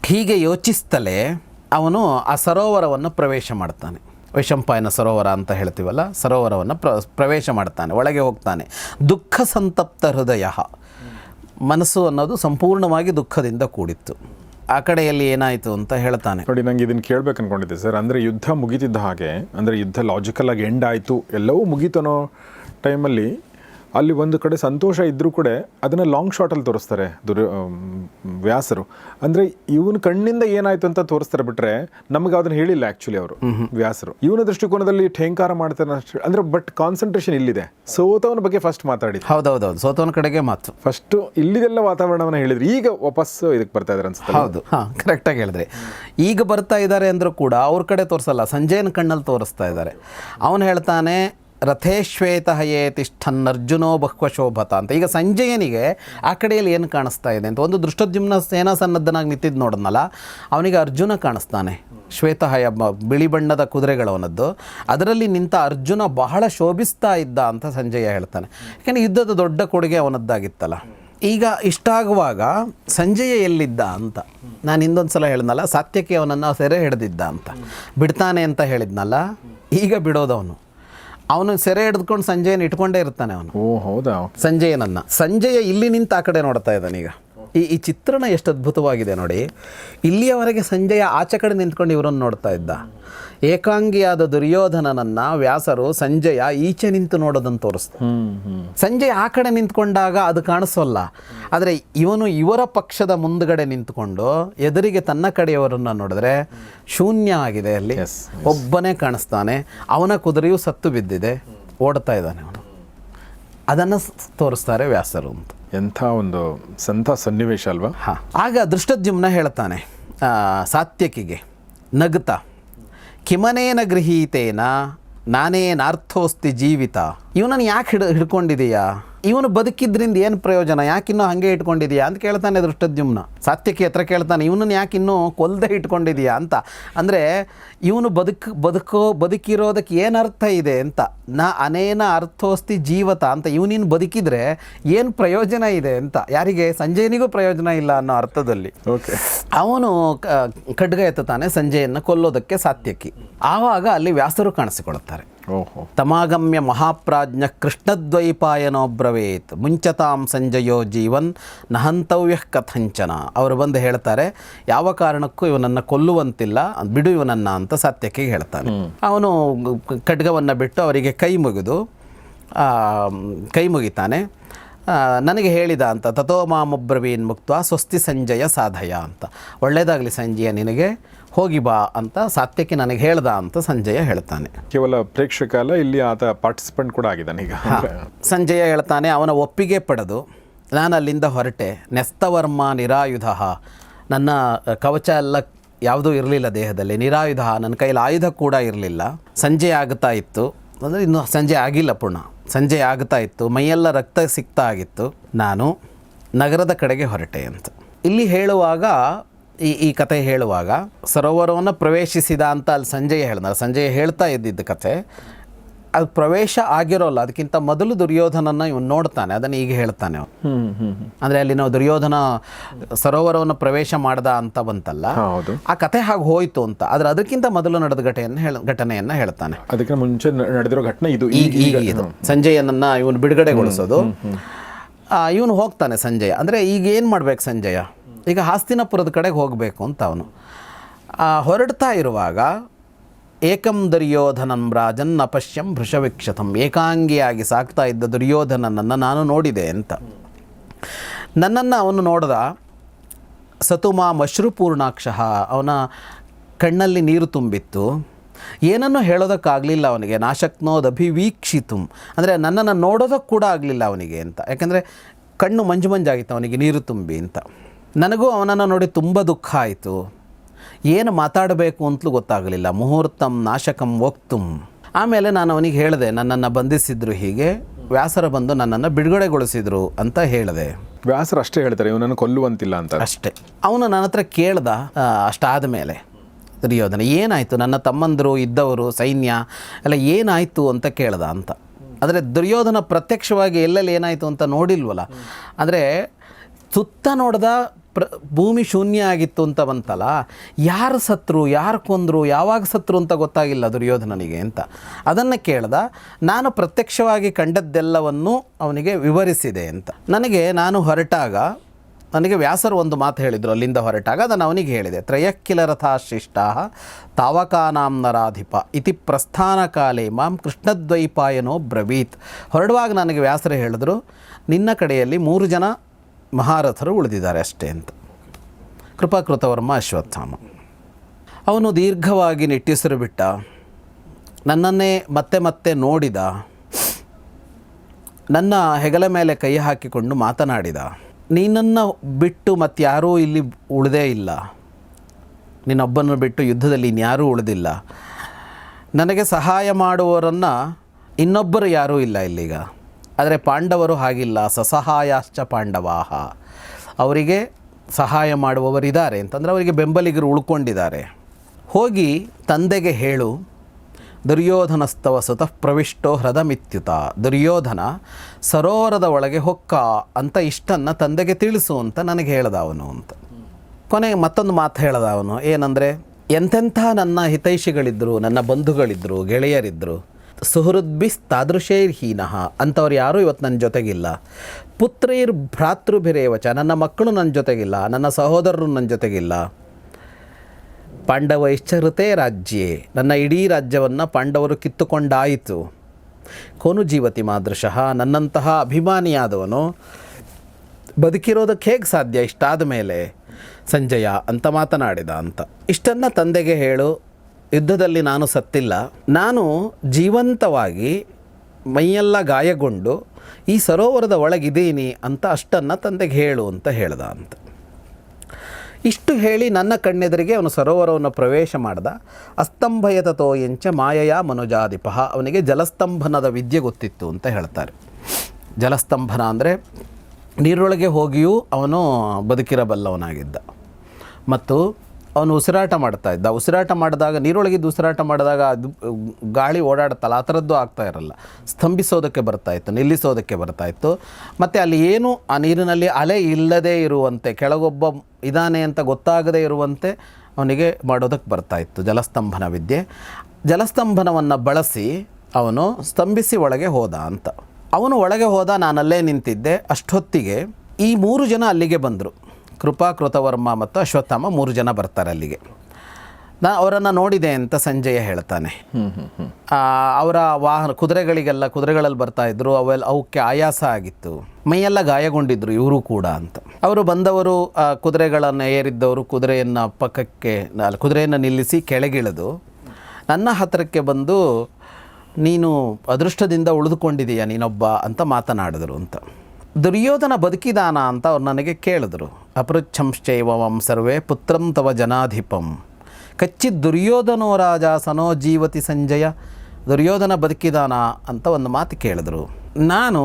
ಹೀಗೆ ಯೋಚಿಸ್ತಲೇ ಅವನು ಆ ಸರೋವರವನ್ನು ಪ್ರವೇಶ ಮಾಡ್ತಾನೆ. ವೈಶಂಪಾಯನ ಸರೋವರ ಅಂತ ಹೇಳ್ತೀವಲ್ಲ, ಸರೋವರವನ್ನು ಪ್ರ, ಪ್ರವೇಶ ಮಾಡ್ತಾನೆ, ಒಳಗೆ ಹೋಗ್ತಾನೆ. ದುಃಖ ಸಂತಪ್ತ ಹೃದಯ. ಮನಸ್ಸು ಅನ್ನೋದು ಸಂಪೂರ್ಣವಾಗಿ ದುಃಖದಿಂದ ಕೂಡಿತ್ತು. ಆ ಕಡೆಯಲ್ಲಿ ಏನಾಯಿತು ಅಂತ ಹೇಳ್ತಾನೆ. ನೋಡಿ, ನಂಗೆ ಇದನ್ನು ಕೇಳಬೇಕು ಅನ್ಕೊಂಡಿದ್ದೆ ಸರ್. ಅಂದರೆ ಯುದ್ಧ ಮುಗಿತಿದ್ದ ಹಾಗೆ, ಅಂದರೆ ಯುದ್ಧ ಲಾಜಿಕಲ್ ಆಗಿ ಎಂಡ್ ಆಯಿತು, ಎಲ್ಲವೂ ಮುಗೀತು ಅನ್ನೋ ಟೈಮಲ್ಲಿ ಅಲ್ಲಿ ಒಂದು ಕಡೆ ಸಂತೋಷ ಇದ್ದರೂ ಕೂಡ ಅದನ್ನು ಲಾಂಗ್ ಶಾಟಲ್ಲಿ ತೋರಿಸ್ತಾರೆ ದುರ್ ವ್ಯಾಸರು. ಅಂದರೆ ಇವನ ಕಣ್ಣಿಂದ ಏನಾಯಿತು ಅಂತ ತೋರಿಸ್ತಾರೆ ಬಿಟ್ಟರೆ ನಮಗೆ ಅದನ್ನು ಹೇಳಿಲ್ಲ ಆ್ಯಕ್ಚುಲಿ ಅವರು ವ್ಯಾಸರು. ಇವನ ದೃಷ್ಟಿಕೋನದಲ್ಲಿ ಠೇಂಕಾರ ಮಾಡ್ತಾರೆ ಅಂದರೆ ಬಟ್ ಕಾನ್ಸಂಟ್ರೇಷನ್ ಇಲ್ಲಿದೆ. ಸೋತವನ ಬಗ್ಗೆ ಫಸ್ಟ್ ಮಾತಾಡಿ ಹೌದೌದೌದು ಸೋತವನ ಕಡೆಗೆ ಮಾತು. ಫಸ್ಟು ಇಲ್ಲಿದೆಲ್ಲ ವಾತಾವರಣವನ್ನು ಹೇಳಿದ್ರು. ಈಗ ವಾಪಸ್ ಇದಕ್ಕೆ ಬರ್ತಾ ಇದ್ದಾರೆ ಅನ್ಸುತ್ತೆ ಹೌದು ಹಾಂ ಕರೆಕ್ಟಾಗಿ ಹೇಳಿದ್ರಿ. ಈಗ ಬರ್ತಾ ಇದ್ದಾರೆ ಅಂದರೂ ಕೂಡ ಅವ್ರ ಕಡೆ ತೋರಿಸಲ್ಲ ಸಂಜಯನ ಕಣ್ಣಲ್ಲಿ ತೋರಿಸ್ತಾ ಇದ್ದಾರೆ ಅವನು ಹೇಳ್ತಾನೆ ರಥೇಶ್ವೇತ ಹಯೇ ತಿಷ್ಠನ್ ಅರ್ಜುನೋ ಬಹ್ವಶೋಭತ ಅಂತ ಈಗ ಸಂಜಯನಿಗೆ ಆ ಕಡೆಯಲ್ಲಿ ಏನು ಕಾಣಿಸ್ತಾ ಇದೆ ಅಂತ ಒಂದು ದೃಷ್ಟದ್ಯುಮ್ನ ಸೇನಾ ಸನ್ನದ್ಧನಾಗಿ ನಿಂತಿದ್ದು ನೋಡಿದ್ನಲ್ಲ, ಅವನಿಗೆ ಅರ್ಜುನ ಕಾಣಿಸ್ತಾನೆ. ಶ್ವೇತಹಯ ಹಯ ಬಿಳಿ ಬಣ್ಣದ ಕುದುರೆಗಳವನದ್ದು ಅದರಲ್ಲಿ ನಿಂತ ಅರ್ಜುನ ಬಹಳ ಶೋಭಿಸ್ತಾ ಇದ್ದ ಅಂತ ಸಂಜಯ ಹೇಳ್ತಾನೆ. ಯಾಕೆಂದರೆ ಯುದ್ಧದ ದೊಡ್ಡ ಕೊಡುಗೆ ಅವನದ್ದಾಗಿತ್ತಲ್ಲ. ಈಗ ಇಷ್ಟಾಗುವಾಗ ಸಂಜಯ ಎಲ್ಲಿದ್ದ ಅಂತ. ನಾನು ಇನ್ನೊಂದು ಸಲ ಹೇಳಿದ್ನಲ್ಲ, ಸಾತ್ಯಕ್ಕೆ ಅವನನ್ನು ಸೆರೆ ಹಿಡಿದಿದ್ದ ಅಂತ. ಬಿಡ್ತಾನೆ ಅಂತ ಹೇಳಿದ್ನಲ್ಲ, ಈಗ ಬಿಡೋದವನು. ಅವನು ಸೆರೆ ಹಿಡಿದುಕೊಂಡು ಸಂಜಯನ ಇಟ್ಕೊಂಡೇ ಇರ್ತಾನೆ ಅವನು. ಓ ಹೌದಾ? ಸಂಜಯನನ್ನ. ಸಂಜಯ ಇಲ್ಲಿ ನಿಂತ ಆ ಕಡೆ ನೋಡ್ತಾ ಇದ್ದಾನೆ ಈಗ. ಈ ಈ ಚಿತ್ರಣ ಎಷ್ಟು ಅದ್ಭುತವಾಗಿದೆ ನೋಡಿ. ಇಲ್ಲಿಯವರೆಗೆ ಸಂಜಯ ಆಚೆ ಕಡೆ ನಿಂತ್ಕೊಂಡು ಇವರನ್ನು ನೋಡ್ತಾ ಇದ್ದ. ಏಕಾಂಗಿಯಾದ ದುರ್ಯೋಧನನನ್ನ ವ್ಯಾಸರು ಸಂಜಯ ಈಚೆ ನಿಂತು ನೋಡೋದನ್ನು ತೋರಿಸ್ತಾರೆ ಸಂಜಯ್ ಆ ಕಡೆ ನಿಂತ್ಕೊಂಡಾಗ ಅದು ಕಾಣಿಸೋಲ್ಲ. ಆದರೆ ಇವನು ಇವರ ಪಕ್ಷದ ಮುಂದ್ಗಡೆ ನಿಂತ್ಕೊಂಡು ಎದುರಿಗೆ ತನ್ನ ಕಡೆಯವರನ್ನ ನೋಡಿದ್ರೆ ಶೂನ್ಯ ಆಗಿದೆ ಅಲ್ಲಿ. ಒಬ್ಬನೇ ಕಾಣಿಸ್ತಾನೆ. ಅವನ ಕುದುರೆಯು ಸತ್ತು ಬಿದ್ದಿದೆ. ಓಡ್ತಾ ಇದ್ದಾನೆ ಅವನು. ಅದನ್ನು ತೋರಿಸ್ತಾರೆ ವ್ಯಾಸರು ಅಂತ. ಎಂಥ ಒಂದು ಸಂತ ಸನ್ನಿವೇಶ ಅಲ್ವಾ? ಹಾಂ. ಆಗ ದೃಷ್ಟದ್ಯುಮ್ನ ಹೇಳ್ತಾನೆ ಸಾತ್ಯಕಿಗೆ ನಗ್ತಾ ಕಿಮನೇನ ಗೃಹೀತೇನ ನಾನೇನಾರ್ಥೋಸ್ತಿ ಜೀವಿತ? ಇವನನ್ನು ಯಾಕೆ ಹಿಡ್ ಹಿಡ್ಕೊಂಡಿದೀಯಾ? ಇವನು ಬದುಕಿದ್ರಿಂದ ಏನು ಪ್ರಯೋಜನ? ಯಾಕಿನ್ನೂ ಹಾಗೆ ಇಟ್ಕೊಂಡಿದೀಯಾ ಅಂತ ಕೇಳ್ತಾನೆ ದೃಷ್ಟದ್ಯುಮ್ನ. ಸಾತ್ಯಕಿ ಹತ್ರ ಕೇಳ್ತಾನೆ ಇವನನ್ನು ಯಾಕೆ ಇನ್ನೂ ಕೊಲ್ಲದೆ ಇಟ್ಕೊಂಡಿದೀಯಾ? ಅಂತ. ಅಂದರೆ ಇವನು ಬದುಕು ಬದುಕೋ ಬದುಕಿರೋದಕ್ಕೆ ಏನು ಅರ್ಥ ಇದೆ ಅಂತ. ನಾ ಅನೇನ ಅರ್ಥೋಸ್ತಿ ಜೀವತ ಅಂತ. ಇವನಿನ್ ಬದುಕಿದ್ರೆ ಏನು ಪ್ರಯೋಜನ ಇದೆ ಅಂತ. ಯಾರಿಗೆ? ಸಂಜಯನಿಗೂ ಪ್ರಯೋಜನ ಇಲ್ಲ ಅನ್ನೋ ಅರ್ಥದಲ್ಲಿ. ಓಕೆ. ಅವನು ಖಡ್ಗ ಎತ್ತುತ್ತಾನೆ ಸಂಜೆಯನ್ನು ಕೊಲ್ಲೋದಕ್ಕೆ ಸಾತ್ಯಕಿ ಆವಾಗ ಅಲ್ಲಿ ವ್ಯಾಸರು ಕಾಣಿಸಿಕೊಳ್ಳುತ್ತಾರೆ. ತಮಾಗಮ್ಯ ಮಹಾಪ್ರಾಜ್ಞ ಕೃಷ್ಣದ್ವೈಪಾಯನೋ ಬ್ರವೇತ್ ಮುಂಚತಾಂ ಸಂಜಯೋ ಜೀವನ್ ನಹಂತವ್ಯ ಕಥಂಚನ. ಅವರು ಬಂದು ಹೇಳ್ತಾರೆ ಯಾವ ಕಾರಣಕ್ಕೂ ಇವನನ್ನು ಕೊಲ್ಲುವಂತಿಲ್ಲ ಬಿಡು ಇವನನ್ನ ಅಂತ ಸತ್ಯಕ್ಕೆ ಹೇಳ್ತಾನೆ. ಅವನು ಖಡ್ಗವನ್ನು ಬಿಟ್ಟು ಅವರಿಗೆ ಕೈ ಮುಗಿದು ಕೈ ಮುಗಿತಾನೆ. ನನಗೆ ಹೇಳಿದ ಅಂತ ತಥೋ ಮಾಮೊಬ್ರವೀನ್ ಮುಕ್ತ ಸ್ವಸ್ತಿ ಸಂಜಯ ಸಾಧಯ ಅಂತ. ಒಳ್ಳೆಯದಾಗಲಿ ಸಂಜಯ ನಿನಗೆ. ಹೋಗಿ ಬಾ ಅಂತ ಸಾತ್ಯಕ್ಕೆ ನನಗೆ ಹೇಳ್ದ ಅಂತ ಸಂಜಯ ಹೇಳ್ತಾನೆ. ಕೇವಲ ಪ್ರೇಕ್ಷಕ ಅಲ್ಲ ಇಲ್ಲಿ ಆತ ಪಾರ್ಟಿಸಿಪೆಂಟ್ ಕೂಡ ಆಗಿದ್ದಾನೆ ಈಗ. ಸಂಜಯ ಹೇಳ್ತಾನೆ ಅವನ ಒಪ್ಪಿಗೆ ಪಡೆದು ನಾನು ಅಲ್ಲಿಂದ ಹೊರಟೆ. ನೆಸ್ತವರ್ಮ ನಿರಾಯುಧ. ನನ್ನ ಕವಚ ಎಲ್ಲ ಯಾವುದೂ ಇರಲಿಲ್ಲ ದೇಹದಲ್ಲಿ. ನಿರಾಯುಧ ನನ್ನ ಕೈಯಲ್ಲಿ ಆಯುಧ ಕೂಡ ಇರಲಿಲ್ಲ. ಸಂಜೆ ಆಗ್ತಾ ಇತ್ತು. ಅಂದರೆ ಇನ್ನು ಸಂಜೆ ಆಗಿಲ್ಲ ಪುನಃ. ಸಂಜೆ ಆಗ್ತಾ ಇತ್ತು. ಮೈಯೆಲ್ಲ ರಕ್ತ ಸಿಗ್ತಾ ಆಗಿತ್ತು. ನಾನು ನಗರದ ಕಡೆಗೆ ಹೊರಟೆ ಅಂತ. ಇಲ್ಲಿ ಹೇಳುವಾಗ ಈ ಈ ಕತೆ ಹೇಳುವಾಗ ಸರೋವರವನ್ನು ಪ್ರವೇಶಿಸಿದ ಅಂತ ಅಲ್ಲಿ ಸಂಜಯ ಹೇಳ್ದ ಸಂಜಯ ಹೇಳ್ತಾ ಇದ್ದಿದ್ದ ಕತೆ. ಅದು ಪ್ರವೇಶ ಆಗಿರೋಲ್ಲ ಅದಕ್ಕಿಂತ ಮೊದಲು ದುರ್ಯೋಧನನ ಇವನು ನೋಡ್ತಾನೆ ಅದನ್ನು ಈಗ ಹೇಳ್ತಾನೆ ಅವನು. ಅಂದರೆ ಅಲ್ಲಿ ನಾವು ದುರ್ಯೋಧನ ಸರೋವರವನ್ನು ಪ್ರವೇಶ ಮಾಡ್ದ ಅಂತ ಬಂತಲ್ಲ ಆ ಕತೆ ಹಾಗೆ ಹೋಯ್ತು ಅಂತ ಆದ್ರೆ ಅದಕ್ಕಿಂತ ಮೊದಲು ನಡೆದ ಘಟನೆಯನ್ನು ಘಟನೆಯನ್ನ ಘಟನೆಯನ್ನು ಹೇಳ್ತಾನೆ. ಅದಕ್ಕೆ ಮುಂಚೆ ನಡೆದಿರೋ ಘಟನೆ ಇದು. ಈಗ ಈಗ ಇದು. ಸಂಜಯನನ್ನು ಇವನು ಬಿಡುಗಡೆಗೊಳಿಸೋದು. ಇವನು ಹೋಗ್ತಾನೆ ಸಂಜಯ. ಅಂದರೆ ಈಗ ಏನು ಮಾಡ್ಬೇಕು ಸಂಜಯ? ಈಗ ಹಾಸ್ತಿನಪುರದ ಕಡೆಗೆ ಹೋಗಬೇಕು ಅಂತ ಅವನು. ಹೊರಡ್ತಾ ಇರುವಾಗ ಏಕಂ ದುರ್ಯೋಧನಂ ರಾಜನ್ ಅಪಶ್ಯಂ ಭೃಷವಿಕ್ಷತಂ ಏಕಾಂಗಿಯಾಗಿ ಸಾಕ್ತಾ ಇದ್ದ ದುರ್ಯೋಧನನನ್ನು ನಾನು ನೋಡಿದೆ ಅಂತ. ನನ್ನನ್ನು ಅವನು ನೋಡಿದ ಸತುಮಾ ಮಶ್ರುಪೂರ್ಣಾಕ್ಷ ಅವನ ಕಣ್ಣಲ್ಲಿ ನೀರು ತುಂಬಿತ್ತು. ಏನನ್ನೂ ಹೇಳೋದಕ್ಕಾಗಲಿಲ್ಲ ಅವನಿಗೆ, ನಾಶಕ್ನೋದಭಿವೀಕ್ಷಿತು. ಅಂದರೆ ನನ್ನನ್ನು ನೋಡೋದಕ್ಕೆ ಕೂಡ ಆಗಲಿಲ್ಲ ಅವನಿಗೆ ಅಂತ. ಯಾಕಂದರೆ ಕಣ್ಣು ಮಂಜು ಮಂಜಾಗಿತ್ತು, ಅವನಿಗೆ ನೀರು ತುಂಬಿ ಅಂತ. ನನಗೂ ಅವನನ್ನು ನೋಡಿ ತುಂಬ ದುಃಖ ಆಯಿತು. ಏನು ಮಾತಾಡಬೇಕು ಅಂತಲೂ ಗೊತ್ತಾಗಲಿಲ್ಲ. ಮುಹೂರ್ತಂ ನಾಶಕಂ ವಕ್ತುಂ. ಆಮೇಲೆ ನಾನು ಅವನಿಗೆ ಹೇಳಿದೆ ನನ್ನನ್ನು ಬಂಧಿಸಿದ್ರು ಹೀಗೆ ವ್ಯಾಸರ ಬಂದು ನನ್ನನ್ನು ಬಿಡುಗಡೆಗೊಳಿಸಿದ್ರು ಅಂತ ಹೇಳಿದೆ. ವ್ಯಾಸರು ಅಷ್ಟೇ ಹೇಳ್ತಾರೆ ಇವನನ್ನು ಕೊಲ್ಲುವಂತಿಲ್ಲ ಅಂತ. ಅಷ್ಟೇ. ಅವನು ನನ್ನ ಹತ್ರ ಕೇಳ್ದ ಅಷ್ಟಾದ ಮೇಲೆ ದುರ್ಯೋಧನ ಏನಾಯಿತು? ನನ್ನ ತಮ್ಮಂದರು ಇದ್ದವರು ಸೈನ್ಯ ಎಲ್ಲ ಏನಾಯಿತು ಅಂತ ಕೇಳ್ದ ಅಂತ. ಆದರೆ ದುರ್ಯೋಧನ ಪ್ರತ್ಯಕ್ಷವಾಗಿ ಎಲ್ಲೆಲ್ಲಿ ಏನಾಯಿತು ಅಂತ ನೋಡಿಲ್ವಲ್ಲ? ಅಂದರೆ ಸುತ್ತ ನೋಡ್ದ ಪ್ರ, ಭೂಮಿ ಶೂನ್ಯ ಆಗಿತ್ತು ಅಂತ ಬಂತಲ್ಲ, ಯಾರು ಸತ್ರು, ಯಾರು ಕೊಂದರು, ಯಾವಾಗ ಸತ್ರು ಅಂತ ಗೊತ್ತಾಗಿಲ್ಲ ದುರ್ಯೋಧನನಿಗೆ ಅಂತ. ಅದನ್ನು ಕೇಳ್ದ, ನಾನು ಪ್ರತ್ಯಕ್ಷವಾಗಿ ಕಂಡದ್ದೆಲ್ಲವನ್ನು ಅವನಿಗೆ ವಿವರಿಸಿದೆ ಅಂತ. ನನಗೆ ನಾನು ಹೊರಟಾಗ, ನನಗೆ ವ್ಯಾಸರು ಒಂದು ಮಾತು ಹೇಳಿದರು, ಅಲ್ಲಿಂದ ಹೊರಟಾಗ ಅದನ್ನು ಅವನಿಗೆ ಹೇಳಿದೆ. ತ್ರಯಕ್ಕಿಲ ರಥಾಶಿಷ್ಟ ತಾವಕಾನಾಂ ನರಾಧಿಪ ಇತಿ ಪ್ರಸ್ಥಾನ ಕಾಲೇ, ಮಾಂ ಕೃಷ್ಣದ್ವೈಪಾಯನೋ ಬ್ರವೀತ್. ಹೊರಡುವಾಗ ನನಗೆ ವ್ಯಾಸರು ಹೇಳಿದ್ರು, ನಿನ್ನ ಕಡೆಯಲ್ಲಿ ಮೂರು ಜನ ಮಹಾರಥರು ಉಳಿದಿದ್ದಾರೆ ಅಷ್ಟೇ ಅಂತ. ಕೃಪಾಕೃತವರ್ಮ ಅಶ್ವತ್ಥಾಮ. ಅವನು ದೀರ್ಘವಾಗಿ ನಿಟ್ಟಿಸಿರು ಬಿಟ್ಟ. ನನ್ನನ್ನೇ ಮತ್ತೆ ಮತ್ತೆ ನೋಡಿದ. ನನ್ನ ಹೆಗಲ ಮೇಲೆ ಕೈ ಹಾಕಿಕೊಂಡು ಮಾತನಾಡಿದ. ನೀನನ್ನು ಬಿಟ್ಟು ಮತ್ತಾರೂ ಇಲ್ಲಿ ಉಳಿದೇ ಇಲ್ಲ. ನಿನ್ನೊಬ್ಬನನ್ನು ಬಿಟ್ಟು ಯುದ್ಧದಲ್ಲಿ ಇನ್ಯಾರೂ ಉಳಿದಿಲ್ಲ. ನನಗೆ ಸಹಾಯ ಮಾಡುವವರನ್ನು ಇನ್ನೊಬ್ಬರು ಯಾರೂ ಇಲ್ಲ ಇಲ್ಲೀಗ. ಆದರೆ ಪಾಂಡವರು ಹಾಗಿಲ್ಲ. ಸಸಹಾಯಾಶ್ಚ ಪಾಂಡವಾಹ ಅವರಿಗೆ ಸಹಾಯ ಮಾಡುವವರಿದ್ದಾರೆ ಅಂತಂದರೆ ಅವರಿಗೆ ಬೆಂಬಲಿಗರು ಉಳ್ಕೊಂಡಿದ್ದಾರೆ. ಹೋಗಿ ತಂದೆಗೆ ಹೇಳು, ದುರ್ಯೋಧನಸ್ತವ ಸ್ವತಃ ಪ್ರವಿಷ್ಟೋ ಹೃದಮಿತ್ಯುತ ದುರ್ಯೋಧನ ಸರೋವರದ ಒಳಗೆ ಹೊಕ್ಕ ಅಂತ ಇಷ್ಟನ್ನು ತಂದೆಗೆ ತಿಳಿಸು ಅಂತ ನನಗೆ ಹೇಳ್ದ ಅವನು ಅಂತ. ಕೊನೆಗೆ ಮತ್ತೊಂದು ಮಾತು ಹೇಳ್ದ ಅವನು ಏನಂದರೆ ಎಂತೆಂಥ ನನ್ನ ಹಿತೈಷಿಗಳಿದ್ದರು ನನ್ನ ಬಂಧುಗಳಿದ್ದರು ಗೆಳೆಯರಿದ್ದರು ಸುಹೃದ್ಬಿಸ್ ತಾದೃಶೈರ್ಹೀನಃ ಅಂಥವ್ರು ಯಾರೂ ಇವತ್ತು ನನ್ನ ಜೊತೆಗಿಲ್ಲ. ಪುತ್ರೈರ್ ಭ್ರಾತೃಭಿರೇವಚ ನನ್ನ ಮಕ್ಕಳು ನನ್ನ ಜೊತೆಗಿಲ್ಲ, ನನ್ನ ಸಹೋದರರು ನನ್ನ ಜೊತೆಗಿಲ್ಲ. ಪಾಂಡವೈಶ್ಚರತೆ ರಾಜ್ಯೇ, ನನ್ನ ಇಡೀ ರಾಜ್ಯವನ್ನು ಪಾಂಡವರು ಕಿತ್ತುಕೊಂಡಾಯಿತು. ಕೋನು ಜೀವತಿ ಮಾದೃಶಃ, ನನ್ನಂತಹ ಅಭಿಮಾನಿಯಾದವನು ಬದುಕಿರೋದಕ್ಕೆ ಹೇಗೆ ಸಾಧ್ಯ ಇಷ್ಟಾದ ಮೇಲೆ? ಸಂಜಯ, ಅಂತ ಮಾತನಾಡಿದ ಅಂತ. ಇಷ್ಟನ್ನು ತಂದೆಗೆ ಹೇಳು ಯುದ್ಧದಲ್ಲಿ ನಾನು ಸತ್ತಿಲ್ಲ. ನಾನು ಜೀವಂತವಾಗಿ ಮೈಯೆಲ್ಲ ಗಾಯಗೊಂಡು ಈ ಸರೋವರದ ಒಳಗಿದ್ದೀನಿ ಅಂತ ಅಷ್ಟನ್ನು ತಂದೆಗೆ ಹೇಳು ಅಂತ ಹೇಳ್ದ ಅಂತ. ಇಷ್ಟು ಹೇಳಿ ನನ್ನ ಕಣ್ಣೆದುರಿಗೆ ಅವನು ಸರೋವರವನ್ನು ಪ್ರವೇಶ ಮಾಡ್ದ. ಅಸ್ತಂಭಯತತೋ ಎಂಚ ಮಾಯಯ ಮನುಜಾಧಿಪ ಅವನಿಗೆ ಜಲಸ್ತಂಭನದ ವಿದ್ಯೆ ಗೊತ್ತಿತ್ತು ಅಂತ ಹೇಳ್ತಾರೆ. ಜಲಸ್ತಂಭನ ಅಂದರೆ ನೀರೊಳಗೆ ಹೋಗಿಯೂ ಅವನು ಬದುಕಿರಬಲ್ಲವನಾಗಿದ್ದ. ಮತ್ತು ಅವನು ಉಸಿರಾಟ ಮಾಡ್ತಾ ಇದ್ದ. ಉಸಿರಾಟ ಮಾಡಿದಾಗ ನೀರೊಳಗಿದ್ದು ಉಸಿರಾಟ ಮಾಡಿದಾಗ ಅದು, ಗಾಳಿ ಓಡಾಡುತ್ತಲ್ಲ, ಆ ಥರದ್ದು ಆಗ್ತಾ ಇರಲ್ಲ. ಸ್ತಂಭಿಸೋದಕ್ಕೆ ಬರ್ತಾ ಇತ್ತು, ನಿಲ್ಲಿಸೋದಕ್ಕೆ ಬರ್ತಾ ಇತ್ತು. ಮತ್ತು ಅಲ್ಲಿ ಏನು, ಆ ನೀರಿನಲ್ಲಿ ಅಲೆ ಇಲ್ಲದೇ ಇರುವಂತೆ, ಕೆಳಗೊಬ್ಬ ಇದಾನೆ ಅಂತ ಗೊತ್ತಾಗದೇ ಇರುವಂತೆ ಅವನಿಗೆ ಮಾಡೋದಕ್ಕೆ ಬರ್ತಾ ಇತ್ತು, ಜಲಸ್ತಂಭನ ವಿದ್ಯೆ. ಜಲಸ್ತಂಭನವನ್ನು ಬಳಸಿ ಅವನು ಸ್ತಂಭಿಸಿ ಒಳಗೆ ಹೋದ ಅಂತ. ಅವನು ಒಳಗೆ ಹೋದ, ನಾನಲ್ಲೇ ನಿಂತಿದ್ದೆ. ಅಷ್ಟೊತ್ತಿಗೆ ಈ ಮೂರು ಜನ ಅಲ್ಲಿಗೆ ಬಂದರು. ಕೃಪಾ ಕೃತವರ್ಮ ಮತ್ತು ಅಶ್ವತ್ಥಾಮ ಮೂರು ಜನ ಬರ್ತಾರೆ ಅಲ್ಲಿಗೆ. ನಾ ಅವರನ್ನು ನೋಡಿದೆ ಅಂತ ಸಂಜಯ ಹೇಳ್ತಾನೆ. ಅವರ ವಾಹನ ಕುದುರೆಗಳಿಗೆಲ್ಲ ಕುದುರೆಗಳಲ್ಲಿ ಬರ್ತಾ ಇದ್ರು ಅವೆಲ್ಲ ಅವಕ್ಕೆ ಆಯಾಸ ಆಗಿತ್ತು. ಮೈಯೆಲ್ಲ ಗಾಯಗೊಂಡಿದ್ರು ಇವರು ಕೂಡ ಅಂತ. ಅವರು ಬಂದವರು ಕುದುರೆಗಳನ್ನು ಏರಿದ್ದವರು ಕುದುರೆಯನ್ನು ಪಕ್ಕಕ್ಕೆ ಕುದುರೆಯನ್ನು ನಿಲ್ಲಿಸಿ ಕೆಳಗಿಳಿದು ನನ್ನ ಹತ್ತಿರಕ್ಕೆ ಬಂದು ನೀನು ಅದೃಷ್ಟದಿಂದ ಉಳಿದುಕೊಂಡಿದೀಯ ನೀನೊಬ್ಬ ಅಂತ ಮಾತನಾಡಿದರು ಅಂತ. ದುರ್ಯೋಧನ ಬದುಕಿದಾನ ಅಂತ ಅವ್ರು ನನಗೆ ಕೇಳಿದ್ರು. ಅಪೃಚ್ಛಂಶ್ಚೈವಂ ಸರ್ವೇ ಪುತ್ರಂ ತವ ಜನಾಧಿಪಂ. ಕಚ್ಚಿ ದುರ್ಯೋಧನೋ ರಾಜ ಸನೋ ಜೀವತಿ ಸಂಜಯ, ದುರ್ಯೋಧನ ಬದುಕಿದಾನ ಅಂತ ಒಂದು ಮಾತು ಕೇಳಿದ್ರು. ನಾನು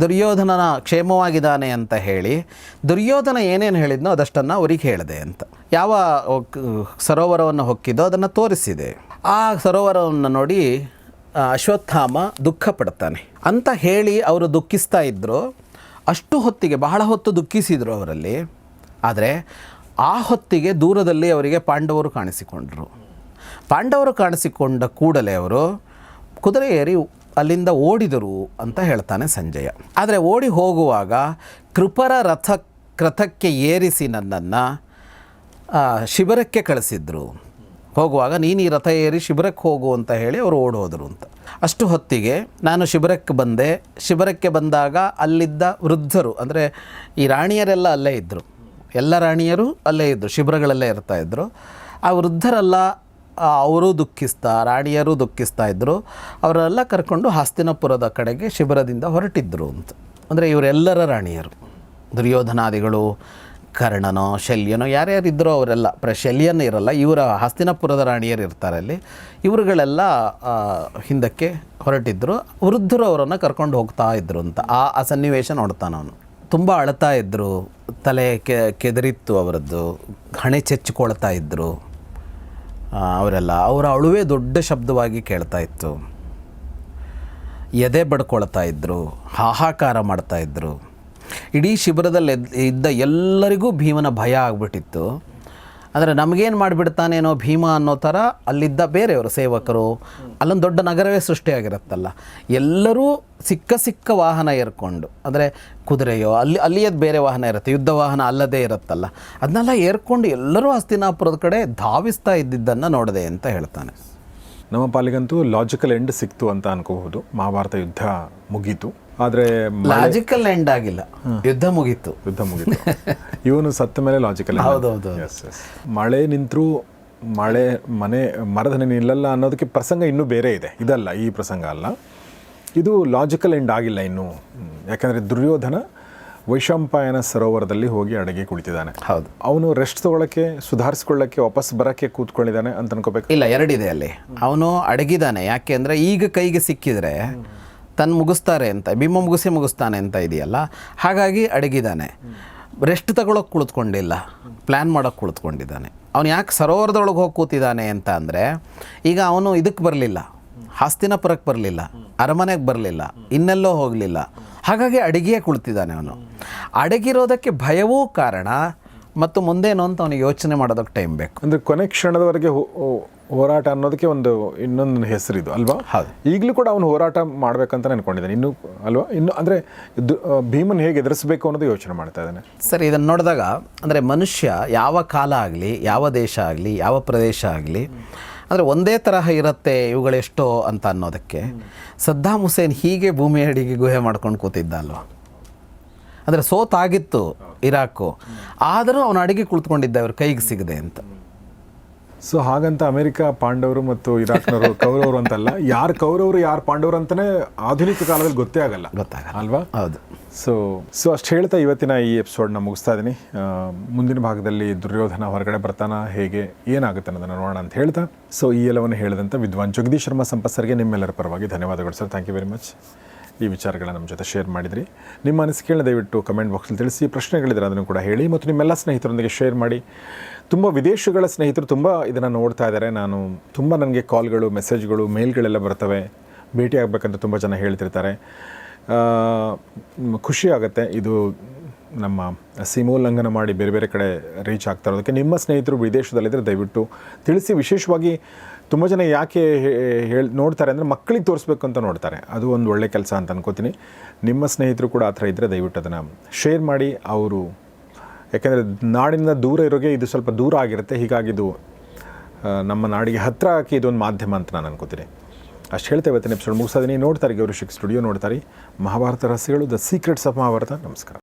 ದುರ್ಯೋಧನನ ಕ್ಷೇಮವಾಗಿದ್ದಾನೆ ಅಂತ ಹೇಳಿ, ದುರ್ಯೋಧನ ಏನೇನು ಹೇಳಿದ್ನೋ ಅದಷ್ಟನ್ನು ಅವರಿಗೆ ಹೇಳಿದೆ ಅಂತ. ಯಾವ ಸರೋವರವನ್ನು ಹೊಕ್ಕಿದೋ ಅದನ್ನು ತೋರಿಸಿದೆ. ಆ ಸರೋವರವನ್ನು ನೋಡಿ ಅಶ್ವತ್ಥಾಮ ದುಃಖ ಪಡ್ತಾನೆ ಅಂತ ಹೇಳಿ ಅವರು ದುಃಖಿಸ್ತಾ ಇದ್ದರು ಅಷ್ಟು ಹೊತ್ತಿಗೆ, ಬಹಳ ಹೊತ್ತು ದುಃಖಿಸಿದರು ಅವರಲ್ಲಿ. ಆದರೆ ಆ ಹೊತ್ತಿಗೆ ದೂರದಲ್ಲಿ ಅವರಿಗೆ ಪಾಂಡವರು ಕಾಣಿಸಿಕೊಂಡರು. ಪಾಂಡವರು ಕಾಣಿಸಿಕೊಂಡ ಕೂಡಲೇ ಅವರು ಕುದುರೆ ಏರಿ ಅಲ್ಲಿಂದ ಓಡಿದರು ಅಂತ ಹೇಳ್ತಾನೆ ಸಂಜಯ. ಆದರೆ ಓಡಿ ಹೋಗುವಾಗ ಕೃಪರ ರಥ, ರಥಕ್ಕೆ ಏರಿಸಿ ನನ್ನನ್ನು ಶಿಬಿರಕ್ಕೆ ಕಳಿಸಿದ್ರು. ಹೋಗುವಾಗ, ನೀನು ಈ ರಥ ಏರಿ ಶಿಬಿರಕ್ಕೆ ಹೋಗು ಅಂತ ಹೇಳಿ ಅವರು ಓಡೋದರು ಅಂತ. ಅಷ್ಟು ಹೊತ್ತಿಗೆ ನಾನು ಶಿಬಿರಕ್ಕೆ ಬಂದೆ. ಶಿಬಿರಕ್ಕೆ ಬಂದಾಗ ಅಲ್ಲಿದ್ದ ವೃದ್ಧರು, ಅಂದರೆ ಈ ರಾಣಿಯರೆಲ್ಲ ಅಲ್ಲೇ ಇದ್ದರು ಎಲ್ಲ ರಾಣಿಯರು ಅಲ್ಲೇ ಇದ್ದರು ಶಿಬಿರಗಳಲ್ಲೇ ಇರ್ತಾ ಇದ್ದರು ಆ ವೃದ್ಧರೆಲ್ಲ ಅವರು ದುಃಖಿಸ್ತಾ, ರಾಣಿಯರು ದುಃಖಿಸ್ತಾ ಇದ್ದರು ಅವರೆಲ್ಲ ಕರ್ಕೊಂಡು ಹಸ್ತಿನಪುರದ ಕಡೆಗೆ ಶಿಬಿರದಿಂದ ಹೊರಟಿದ್ದರು ಅಂತ. ಅಂದರೆ ಇವರೆಲ್ಲರ ರಾಣಿಯರು. ದುರ್ಯೋಧನಾದಿಗಳು ಕರ್ಣನೋ ಶಲ್ಯನೋ ಯಾರ್ಯಾರಿದ್ದರೋ ಅವರೆಲ್ಲ ಪ್ರ, ಶಲ್ಯನ ಇರಲ್ಲ, ಇವರ ಹಸ್ತಿನಪುರದ ರಾಣಿಯರು ಇರ್ತಾರೆ ಅಲ್ಲಿ. ಇವರುಗಳೆಲ್ಲ ಹಿಂದಕ್ಕೆ ಹೊರಟಿದ್ದರು ವೃದ್ಧರು ಅವರನ್ನು ಕರ್ಕೊಂಡು ಹೋಗ್ತಾ ಇದ್ದರು ಅಂತ. ಆ ಆ ಸನ್ನಿವೇಶ ನೋಡ್ತಾನೆ ಅವನು. ತುಂಬ ಅಳ್ತಾ ಇದ್ದರು ತಲೆ ಕೆ, ಕೆದರಿತ್ತು ಅವರದ್ದು, ಹಣೆ ಚೆಚ್ಚಿಕೊಳ್ತಾ ಇದ್ದರು ಅವರೆಲ್ಲ, ಅವರ ಅಳುವೆ ದೊಡ್ಡ ಶಬ್ದವಾಗಿ ಕೇಳ್ತಾ ಇತ್ತು. ಎದೆ ಬಡ್ಕೊಳ್ತಾ ಇದ್ದರು ಹಾಹಾಕಾರ ಮಾಡ್ತಾಯಿದ್ರು ಇಡೀ ಶಿಬಿರದಲ್ಲಿ ಇದ್ದ ಎಲ್ಲರಿಗೂ ಭೀಮನ ಭಯ ಆಗ್ಬಿಟ್ಟಿತ್ತು. ಅಂದರೆ ನಮಗೇನು ಮಾಡಿಬಿಡ್ತಾನೇನೋ ಭೀಮ ಅನ್ನೋ ಥರ ಅಲ್ಲಿದ್ದ ಬೇರೆಯವರು ಸೇವಕರು, ಅಲ್ಲೊಂದು ದೊಡ್ಡ ನಗರವೇ ಸೃಷ್ಟಿಯಾಗಿರುತ್ತಲ್ಲ. ಎಲ್ಲರೂ ಸಿಕ್ಕ ಸಿಕ್ಕ ವಾಹನ ಏರ್ಕೊಂಡು ಅಂದರೆ ಕುದುರೆಯೋ, ಅಲ್ಲಿ ಅಲ್ಲಿಯದ್ದು ಬೇರೆ ವಾಹನ ಇರುತ್ತೆ, ಯುದ್ಧ ವಾಹನ ಅಲ್ಲದೇ ಇರುತ್ತಲ್ಲ. ಅದನ್ನೆಲ್ಲ ಏರ್ಕೊಂಡು ಎಲ್ಲರೂ ಹಸ್ತಿನಾಪುರದ ಕಡೆ ಧಾವಿಸ್ತಾ ಇದ್ದಿದ್ದನ್ನು ನೋಡಿದೆ ಅಂತ ಹೇಳ್ತಾನೆ. ನಮ್ಮ ಪಾಲಿಗಂತೂ ಲಾಜಿಕಲ್ ಎಂಡ್ ಸಿಕ್ತು ಅಂತ ಅನ್ಕೋಬಹುದು. ಮಹಾಭಾರತ ಯುದ್ಧ ಮುಗೀತು. ಆದರೆ ಲಾಜಿಕಲ್ ಎಂಡ್ ಆಗಿಲ್ಲ. ಯುದ್ಧ ಮುಗೀತು. ಯುದ್ಧ ಮುಗೀತು. ಇವನು ಸತ್ತ ಮೇಲೆ ಲಾಜಿಕಲ್ ಹೌದೌದು. ಮಳೆ ನಿಂತರೂ ಮಳೆ ಮನೆ ಮರದ ನಿಲ್ಲಲ್ಲ ಅನ್ನೋದಕ್ಕೆ ಪ್ರಸಂಗ ಇನ್ನೂ ಬೇರೆ ಇದೆ. ಇದಲ್ಲ ಈ ಪ್ರಸಂಗ ಅಲ್ಲ. ಇದು ಲಾಜಿಕಲ್ ಎಂಡ್ ಆಗಿಲ್ಲ ಇನ್ನೂ. ಯಾಕಂದರೆ ದುರ್ಯೋಧನ ವೈಶಂಪಾಯನ ಸರೋವರದಲ್ಲಿ ಹೋಗಿ ಅಡಗೆ ಕುಳಿತಿದ್ದಾನೆ. ಹೌದು. ಅವನು ರೆಸ್ಟ್ ತಗೊಳಕ್ಕೆ ಸುಧಾರಿಸ್ಕೊಳ್ಳೋಕ್ಕೆ ವಾಪಸ್ ಬರೋಕ್ಕೆ ಕೂತ್ಕೊಂಡಿದ್ದಾನೆ ಅಂತ ಅನ್ಕೋಬೇಕು. ಇಲ್ಲ ಎರಡಿದೆ ಅಲ್ಲಿ. ಅವನು ಅಡಗಿದಾನೆ ಯಾಕೆ ಅಂದರೆ ಈಗ ಕೈಗೆ ಸಿಕ್ಕಿದ್ರೆ ತನ್ನ ಮುಗಿಸ್ತಾರೆ ಅಂತ ಭೀಮ ಮುಗಿಸಿ ಮುಗಿಸ್ತಾನೆ ಅಂತ ಇದೆಯಲ್ಲ, ಹಾಗಾಗಿ ಅಡಗಿದ್ದಾನೆ ರೆಸ್ಟ್ ತಗೊಳಕ್ಕೆ ಕುಳಿತುಕೊಂಡಿಲ್ಲ ಪ್ಲ್ಯಾನ್ ಮಾಡೋಕ್ಕೆ ಕುಳಿತುಕೊಂಡಿದ್ದಾನೆ. ಅವನು ಯಾಕೆ ಸರೋವರದೊಳಗೆ ಹೋಗಿ ಕೂತಿದ್ದಾನೆ ಅಂತ ಅಂದರೆ, ಈಗ ಅವನು ಇದಕ್ಕೆ ಬರಲಿಲ್ಲ ಹಾಸ್ತಿನಪುರಕ್ಕೆ ಬರಲಿಲ್ಲ, ಅರಮನೆಗೆ ಬರಲಿಲ್ಲ, ಇನ್ನೆಲ್ಲೋ ಹೋಗಲಿಲ್ಲ. ಹಾಗಾಗಿ ಅಡಿಗೆಯೇ ಕುಳಿತಿದ್ದಾನೆ ಅವನು. ಅಡಗಿರೋದಕ್ಕೆ ಭಯವೂ ಕಾರಣ, ಮತ್ತು ಮುಂದೇನು ಅಂತ ಅವನಿಗೆ ಯೋಚನೆ ಮಾಡೋದಕ್ಕೆ ಟೈಮ್ ಬೇಕು. ಅಂದರೆ ಕೊನೆ ಕ್ಷಣದವರೆಗೆ ಹೋರಾಟ ಅನ್ನೋದಕ್ಕೆ ಒಂದು ಇನ್ನೊಂದು ಹೆಸರಿದು ಅಲ್ವಾ? ಹೌದು. ಈಗಲೂ ಕೂಡ ಅವನು ಹೋರಾಟ ಮಾಡ್ಬೇಕಂತ ಅನ್ಕೊಂಡಿದ್ದಾನೆ. ಇನ್ನು ಅಲ್ವಾ? ಇನ್ನು ಅಂದ್ರೆ ಇದು ಭೀಮನ್ ಹೇಗೆ ಎದುರಿಸಬೇಕು ಅನ್ನೋದು ಯೋಚನೆ ಮಾಡ್ತಾ ಇದ್ದಾನೆ. ಸರ್ ಇದನ್ನು ನೋಡಿದಾಗ ಅಂದರೆ ಮನುಷ್ಯ ಯಾವ ಕಾಲ ಆಗಲಿ ಯಾವ ದೇಶ ಆಗಲಿ ಯಾವ ಪ್ರದೇಶ ಆಗಲಿ ಅಂದರೆ ಒಂದೇ ತರಹ ಇರುತ್ತೆ ಇವುಗಳೆಷ್ಟೋ ಅಂತ ಅನ್ನೋದಕ್ಕೆ. ಸದ್ದಾಮ್ ಹುಸೇನ್ ಹೀಗೆ ಭೂಮಿ ಅಡಿಗೆ ಗುಹೆ ಮಾಡ್ಕೊಂಡು ಕೂತಿದ್ದ ಅಲ್ವಾ? ಅಂದರೆ ಸೋತಾಗಿತ್ತು ಇರಾಕು. ಆದರೂ ಅವನು ಅಡಿಗೆ ಕುಳಿತುಕೊಂಡಿದ್ದ ಅವ್ರ ಕೈಗೆ ಸಿಗದೆ ಅಂತ. ಸೊ ಹಾಗಂತ ಅಮೆರಿಕ ಪಾಂಡವರು ಮತ್ತು ಇರಾಕ್ನವರು ಕೌರವರು ಅಂತಲ್ಲ ಯಾರು ಕೌರವರು ಯಾರು ಪಾಂಡವರು ಅಂತಾನೆ ಆಧುನಿಕ ಕಾಲದಲ್ಲಿ ಗೊತ್ತೇ ಆಗಲ್ಲ. ಗೊತ್ತಾಗಲ್ಲ. ಅಲ್ವಾ? ಹೌದು. ಸೊ ಸೊ ಅಷ್ಟು ಹೇಳ್ತಾ ಇವತ್ತಿನ ಈ ಎಪಿಸೋಡ್ನ ಮುಗಿಸ್ತಾ ಇದ್ದೀನಿ ಮುಂದಿನ ಭಾಗದಲ್ಲಿ ದುರ್ಯೋಧನ ಹೊರಗಡೆ ಬರ್ತಾನ ಹೇಗೆ ಏನಾಗುತ್ತೆ ಅನ್ನೋದನ್ನು ನೋಡೋಣ ಅಂತ ಹೇಳ್ತಾ. ಸೊ ಈ ಎಲ್ಲವನ್ನು ಹೇಳಿದಂಥ ವಿದ್ವಾನ್ ಜಗದೀಶ್ ಶರ್ಮಾ ಸಂಪತ್ಸರ್ಗೆ ನಿಮ್ಮೆಲ್ಲರ ಪರವಾಗಿ ಧನ್ಯವಾದಗಳು sir. Thank you very much ಈ ವಿಚಾರಗಳನ್ನ ನಮ್ಮ ಜೊತೆ ಶೇರ್ ಮಾಡಿದ್ರಿ. ನಿಮ್ಮ ಅನಿಸಿಕೆಗಳನ್ನ ದಯವಿಟ್ಟು ಕಮೆಂಟ್ ಬಾಕ್ಸಲ್ಲಿ ತಿಳಿಸಿ ಪ್ರಶ್ನೆಗಳಿದ್ದರೆ ಅದನ್ನು ಕೂಡ ಹೇಳಿ ಮತ್ತು ನಿಮ್ಮೆಲ್ಲ ಸ್ನೇಹಿತರೊಂದಿಗೆ ಶೇರ್ ಮಾಡಿ. ತುಂಬ ವಿದೇಶಗಳ ಸ್ನೇಹಿತರು ತುಂಬ ಇದನ್ನು ನೋಡ್ತಾ ಇದ್ದಾರೆ ನಾನು ತುಂಬ ನನಗೆ ಕಾಲ್ಗಳು ಮೆಸೇಜ್ಗಳು ಮೇಲ್ಗಳೆಲ್ಲ ಬರ್ತವೆ. ಭೇಟಿ ಆಗಬೇಕಂತ ತುಂಬ ಜನ ಹೇಳ್ತಿರ್ತಾರೆ. ಖುಷಿ ಆಗುತ್ತೆ. ಇದು ನಮ್ಮ ಸೀಮೋಲ್ಲಂಘನ ಮಾಡಿ ಬೇರೆ ಬೇರೆ ಕಡೆ ರೀಚ್ ಆಗ್ತಾ ಇರೋದಕ್ಕೆ. ನಿಮ್ಮ ಸ್ನೇಹಿತರು ವಿದೇಶದಲ್ಲಿದ್ದರೆ ದಯವಿಟ್ಟು ತಿಳಿಸಿ. ವಿಶೇಷವಾಗಿ ತುಂಬ ಜನ ಯಾಕೆ ಹೇಳಿ ನೋಡ್ತಾರೆ ಅಂದರೆ ಮಕ್ಕಳಿಗೆ ತೋರಿಸ್ಬೇಕು ಅಂತ ನೋಡ್ತಾರೆ. ಅದು ಒಂದು ಒಳ್ಳೆ ಕೆಲಸ ಅಂತ ಅನ್ಕೋತೀನಿ. ನಿಮ್ಮ ಸ್ನೇಹಿತರು ಕೂಡ ಆ ಥರ ಇದ್ದರೆ ದಯವಿಟ್ಟು ಅದನ್ನು ಶೇರ್ ಮಾಡಿ. ಅವರು ಯಾಕೆಂದರೆ ನಾಡಿನಿಂದ ದೂರ ಇರೋಗೆ ಇದು ಸ್ವಲ್ಪ ದೂರ ಆಗಿರುತ್ತೆ. ಹೀಗಾಗಿ ಇದು ನಮ್ಮ ನಾಡಿಗೆ ಹತ್ತಿರ ಹಾಕಿ ಇದೊಂದು ಮಾಧ್ಯಮ ಅಂತ ನಾನು ಅನ್ಕೋತೀನಿ. ಅಷ್ಟು ಹೇಳ್ತೇವೆ ಇವತ್ತಿನ ಎಪಿಸೋಡ್ ಮುಗಿಸೋದೀನಿ ನೋಡ್ತಾರೆ ಗೌರಿಶಿಕ್ ಸ್ಟುಡಿಯೋ ನೋಡ್ತಾರೆ. ಮಹಾಭಾರತ ರಹಸ್ಯಗಳು ದ ಸೀಕ್ರೆಟ್ಸ್ ಆಫ್ ಮಹಾಭಾರತ ನಮಸ್ಕಾರ.